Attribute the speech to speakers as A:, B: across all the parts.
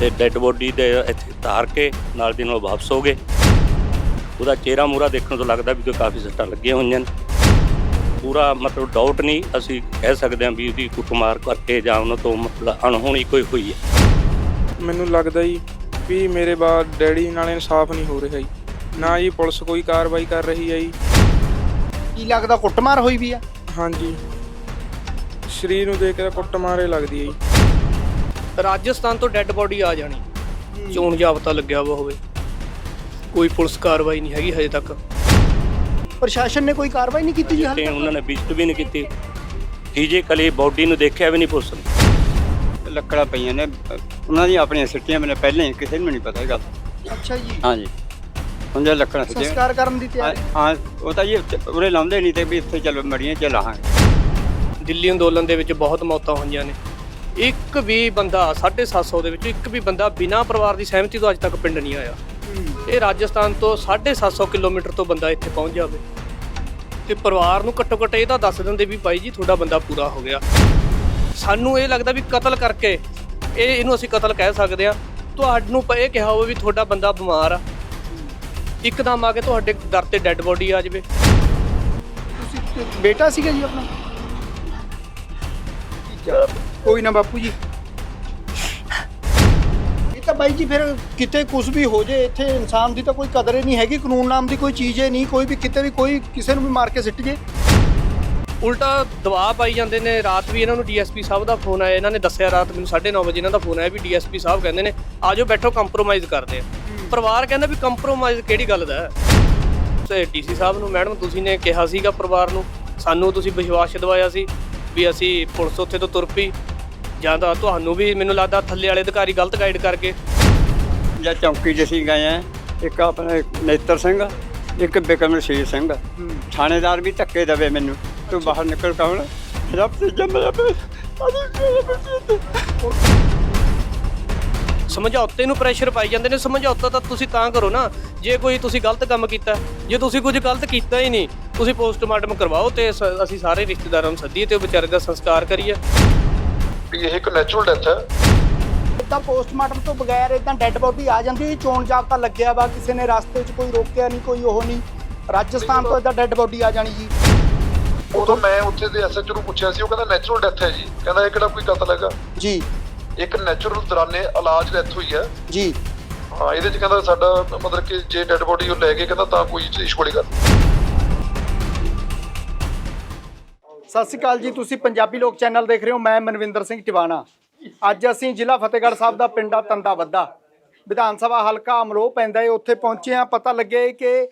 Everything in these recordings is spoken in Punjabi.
A: ਤੇ ਡੈੱਡ ਬੋਡੀ ਦੇ ਇੱਥੇ ਧਾਰ ਕੇ ਨਾਲ ਦੀ ਨਾਲ ਵਾਪਸ ਹੋ ਗਏ। ਉਹਦਾ ਚਿਹਰਾ ਮੂਰਾ ਦੇਖਣ ਤੋਂ ਲੱਗਦਾ ਵੀ ਕੋਈ ਕਾਫੀ ਸੱਟਾਂ ਲੱਗੀਆਂ ਹੋਈਆਂ ਨੇ। ਪੂਰਾ ਮਤਲਬ ਡਾਊਟ ਨਹੀਂ ਅਸੀਂ ਕਹਿ ਸਕਦੇ ਹਾਂ ਵੀ ਉਹਦੀ ਕੁੱਟਮਾਰ ਕਰਕੇ ਜਾਂ ਉਹਨਾਂ ਤੋਂ ਮਤਲਬ ਅਣਹੋਣੀ ਕੋਈ ਹੋਈ ਹੈ।
B: ਮੈਨੂੰ ਲੱਗਦਾ ਜੀ ਵੀ ਮੇਰੇ ਬਾਅਦ ਡੈਡੀ ਨਾਲ ਇਨਸਾਫ ਨਹੀਂ ਹੋ ਰਿਹਾ ਜੀ। ਨਾ ਜੀ ਪੁਲਿਸ ਕੋਈ ਕਾਰਵਾਈ ਕਰ ਰਹੀ ਹੈ ਜੀ।
C: ਕੀ ਲੱਗਦਾ ਕੁੱਟਮਾਰ ਹੋਈ ਵੀ ਆ?
B: ਹਾਂਜੀ। ਸਰੀਰ ਨੂੰ ਦੇਖ ਕੇ ਕੁੱਟ ਮਾਰੇ ਲੱਗਦੀ ਹੈ ਜੀ।
D: ਰਾਜਸਥਾਨ ਤੋਂ ਡੈੱਡ ਬੋਡੀ ਆ ਜਾਣੀ। ਚੋਣ ਜਾਬਤਾ ਲੱਗਿਆ ਵਾ ਹੋਵੇ। ਕੋਈ ਪੁਲਿਸ ਕਾਰਵਾਈ ਨਹੀਂ ਹੈਗੀ ਹਜੇ ਤੱਕ।
C: ਪ੍ਰਸ਼ਾਸਨ ਨੇ ਕੋਈ ਕਾਰਵਾਈ ਨਹੀਂ ਕੀਤੀ ਜੀ ਹਾਲੇ
A: ਤੇ
C: ਤੱਕ?
A: ਉਹਨਾਂ ਨੇ ਵਿਜ਼ਿਟ ਵੀ ਨਹੀਂ ਕੀਤੀ। ਫਿਜ਼ੀਕਲੀ ਬੋਡੀ ਨੂੰ ਦੇਖਿਆ ਵੀ ਨਹੀਂ ਪੁਲਿਸ ਨੇ?
E: ਲੱਕੜਾਂ ਪਈਆਂ ਨੇ। ਉਹਨਾਂ ਦੀਆਂ ਆਪਣੀਆਂ ਸਿੱਟੀਆਂ ਮੈਨੇ ਪਹਿਲਾਂ ਹੀ ਕਿਸੇ ਨੂੰ ਨਹੀਂ ਪਤਾ ਇਹ ਗੱਲ
C: ਅੱਛਾ ਜੀ।
E: ਹਾਂਜੀ। ਹੁਣ ਜੇ ਲੱਕੜਾਂ ਸਿੱਟੀਆਂ।
C: ਸੰਸਕਾਰ ਕਰਨ ਦੀ
E: ਹਾਂ
C: ਤਿਆਰੀ?
E: ਹਾਂ, ਉਹ ਤਾਂ ਜੀ ਉੱਥੇ- ਉਰੇ ਲਾਉਂਦੇ ਨਹੀਂ ਤੇ ਵੀ ਇੱਥੇ ਚਲੋ ਮੜੀਆਂ ਚ ਲਾਹਾਂਗੇ।
D: ਦਿੱਲੀ ਅੰਦੋਲਨ ਦੇ ਵਿੱਚ ਬਹੁਤ ਮੌਤਾਂ ਹੋਈਆਂ ਨੇ। ਇੱਕ ਵੀ ਬੰਦਾ 750 ਦੇ ਵਿੱਚ ਇੱਕ ਵੀ ਬੰਦਾ ਬਿਨਾਂ ਪਰਿਵਾਰ ਦੀ ਸਹਿਮਤੀ ਤੋਂ ਅੱਜ ਤੱਕ ਪਿੰਡ ਨਹੀਂ ਆਇਆ। ਇਹ ਰਾਜਸਥਾਨ ਤੋਂ 750 ਕਿਲੋਮੀਟਰ ਤੋਂ ਬੰਦਾ ਇੱਥੇ ਪਹੁੰਚ ਜਾਵੇ। ਤੇ ਪਰਿਵਾਰ ਨੂੰ ਘੱਟੋ ਘੱਟ ਇਹ ਤਾਂ ਦੱਸ ਦਿੰਦੇ ਵੀ ਭਾਈ ਜੀ ਤੁਹਾਡਾ ਬੰਦਾ ਪੂਰਾ ਹੋ ਗਿਆ। ਸਾਨੂੰ ਇਹ ਲੱਗਦਾ ਵੀ ਕਤਲ ਕਰਕੇ ਇਹ ਇਹਨੂੰ ਅਸੀਂ ਕਤਲ ਕਹਿ ਸਕਦੇ ਆ ਤੁਹਾਨੂੰ ਇਹ ਕਿਹਾ ਹੋਵੇ ਵੀ ਤੁਹਾਡਾ ਬੰਦਾ ਬਿਮਾਰ ਆ। ਇੱਕਦਮ ਆ ਕੇ ਤੁਹਾਡੇ ਦਰ ਤੇ ਡੈੱਡ ਬੋਡੀ ਆ ਜਾਵੇ।
C: ਤੁਸੀਂ ਬੇਟਾ ਸੀਗਾ ਜੀ ਆਪਣਾ? ਕੋਈ ਨਾ ਬਾਪੂ ਜੀ। ਇਹ ਤਾਂ ਬਾਈ ਜੀ ਫਿਰ ਕਿਤੇ ਕੁਝ ਵੀ ਹੋ ਜੇ ਇੱਥੇ ਇਨਸਾਨ ਦੀ ਤਾਂ ਕੋਈ ਕਦਰ ਹੀ ਨਹੀਂ ਹੈਗੀ ਕਾਨੂੰਨ ਨਾਮ ਦੀ ਕੋਈ ਚੀਜ਼ ਹੀ ਨਹੀਂ ਕੋਈ ਵੀ ਕਿਤੇ ਵੀ ਕੋਈ ਕਿਸੇ ਨੂੰ ਵੀ ਮਾਰ ਕੇ ਸਿੱਟ ਜੇ।
D: ਉਲਟਾ ਦਬਾਅ ਪਾਈ ਜਾਂਦੇ ਨੇ ਰਾਤ ਵੀ ਇਹਨਾਂ ਨੂੰ ਡੀਐਸਪੀ ਸਾਹਿਬ ਦਾ ਫੋਨ ਆਇਆ ਇਹਨਾਂ ਨੇ ਦੱਸਿਆ ਰਾਤ ਮੈਨੂੰ 9:30 ਵਜੇ ਇਹਨਾਂ ਦਾ ਫੋਨ ਆਇਆ ਵੀ ਡੀਐਸਪੀ ਸਾਹਿਬ ਕਹਿੰਦੇ ਨੇ ਆਜੋ ਬੈਠੋ ਕੰਪਰੋਮਾਈਜ਼ ਕਰਦੇ ਆ। ਪਰਿਵਾਰ ਕਹਿੰਦਾ ਵੀ ਕੰਪਰੋਮਾਈਜ਼ ਕਿਹੜੀ ਗੱਲ ਦਾ ਤੇ ਡੀਸੀ ਸਾਹਿਬ ਨੂੰ ਮੈਡਮ ਤੁਸੀਂ ਨੇ ਕਿਹਾ ਸੀਗਾ ਪਰਿਵਾਰ ਨੂੰ ਸਾਨੂੰ ਤੁਸੀਂ ਵਿਸ਼ਵਾਸ ਦਿਵਾਇਆ ਸੀ ਵੀ ਅਸੀਂ ਪੁਲਿਸ ਉੱਥੇ ਤੋਂ ਤੁਰ ਪਈ ਜਾਂ ਤਾਂ ਤੁਹਾਨੂੰ ਵੀ ਮੈਨੂੰ ਲੱਗਦਾ ਥੱਲੇ ਵਾਲੇ ਅਧਿਕਾਰੀ ਗਲਤ ਗਾਈਡ ਕਰਕੇ।
E: ਜਾਂ ਚੌਂਕੀ 'ਚ ਅਸੀਂ ਗਏ ਆ ਇੱਕ ਆਪਣਾ ਨੇਤਰ ਸਿੰਘ ਇੱਕ ਬਿਕਰਮਸ਼ੀਰ ਸਿੰਘ। ਥਾਣੇਦਾਰ ਵੀ ਧੱਕੇ ਦਵੇ ਮੈਨੂੰ। ਤੂੰ ਬਾਹਰ ਨਿਕਲ ਕੌਣ? ਰੱਬ ਤੇ ਜੰਮਿਆ ਪਿਆ ਅਰੇ ਮੇਰੇ ਬੱਚੇ
D: ਸਮਝੌਤੇ ਨੂੰ ਪ੍ਰੈਸ਼ਰ ਪਾਈ ਜਾਂਦੇ ਨੇ ਸਮਝੌਤਾ ਤਾਂ ਤੁਸੀਂ ਤਾਂ ਕਰੋ ਨਾ ਜੇ ਕੋਈ ਤੁਸੀਂ ਗਲਤ ਕੰਮ ਕੀਤਾ ਜੇ ਤੁਸੀਂ ਕੁਝ ਗਲਤ ਕੀਤਾ ਹੀ ਨਹੀਂ ਤੁਸੀਂ ਪੋਸਟਮਾਰਟਮ ਕਰਵਾਓ ਤੇ ਸ- ਅਸੀਂ ਸਾਰੇ ਰਿਸ਼ਤੇਦਾਰਾਂ ਨੂੰ ਸੱਦੀਏ ਤੇ ਉਹ ਵਿਚਾਰੇ ਦਾ ਸੰਸਕਾਰ ਕਰੀਏ।
F: ਵੀ ਇਹ ਇੱਕ ਨੈਚੁਰਲ ਡੈਥ ਹੈ।
C: ਇਦਾਂ ਪੋਸਟਮਾਰਟਮ ਤੋਂ ਬਗੈਰ ਇਦਾਂ ਡੈੱਡ ਬੋਡੀ ਆ ਜਾਂਦੀ ਹੈ ਚੋਣ ਜਾਬਤਾ ਲੱਗਿਆ ਵਾ ਕਿਸੇ ਨੇ ਰਸਤੇ 'ਚ ਕੋਈ ਰੋਕਿਆ ਨਹੀਂ ਕੋਈ ਉਹ ਨਹੀਂ ਰਾਜਸਥਾਨ ਤੋਂ ਇਦਾਂ ਡੈੱਡ ਬੋਡੀ ਆ ਜਾਣੀ ਜੀ।
F: ਉਦੋਂ ਮੈਂ ਉੱਥੇ ਦੇ ਐਸਐਚਓ ਨੂੰ ਪੁੱਛਿਆ ਸੀ ਉਹ ਕਹਿੰਦਾ ਨੈਚੁਰਲ ਡੈਥ ਹੈ ਜੀ ਕਹਿੰਦਾ ਇਹ ਕਿਹੜਾ ਕੋਈ ਕਤਲ ਹੈਗਾ?
C: ਜੀ।
F: ਇੱਕ ਨੈਚੁਰਲ ਦੌਰਾਨੇ ਇਲਾਜ ਡੈਥ ਹੋਈ ਹੈ।
C: ਜੀ।
F: ਹਾਂ ਇਹਦੇ ਚ ਕਹਿੰਦਾ ਸਾਡਾ ਮਤਲਬ ਕਿ ਜੇ ਡੈਡ ਬੋਡੀ ਉਹ ਲੈ ਕੇ ਕਹਿੰਦਾ ਤਾਂ ਕੋਈ ਇਸ਼ੂ ਵਾਲੀ ਗੱਲ।
C: ਸਤਿ ਸ਼੍ਰੀ ਅਕਾਲ ਜੀ ਤੁਸੀਂ ਪੰਜਾਬੀ ਲੋਕ ਚੈਨਲ ਦੇਖ ਰਹੇ ਹੋ ਮੈਂ ਮਨਵਿੰਦਰ ਸਿੰਘ ਟਿਵਾਣਾ। ਅੱਜ ਅਸੀਂ ਜ਼ਿਲ੍ਹਾ ਫਤਿਹਗੜ੍ਹ ਸਾਹਿਬ ਦਾ ਪਿੰਡਾ ਤੰਦਾ ਵੱਦਾ ਵਿਧਾਨ ਸਭਾ ਹਲਕਾ ਅਮਰੋਹ ਪੈਂਦਾ ਹੈ ਉੱਥੇ ਪਹੁੰਚੇ ਆ ਪਤਾ ਲੱਗੇ ਕਿ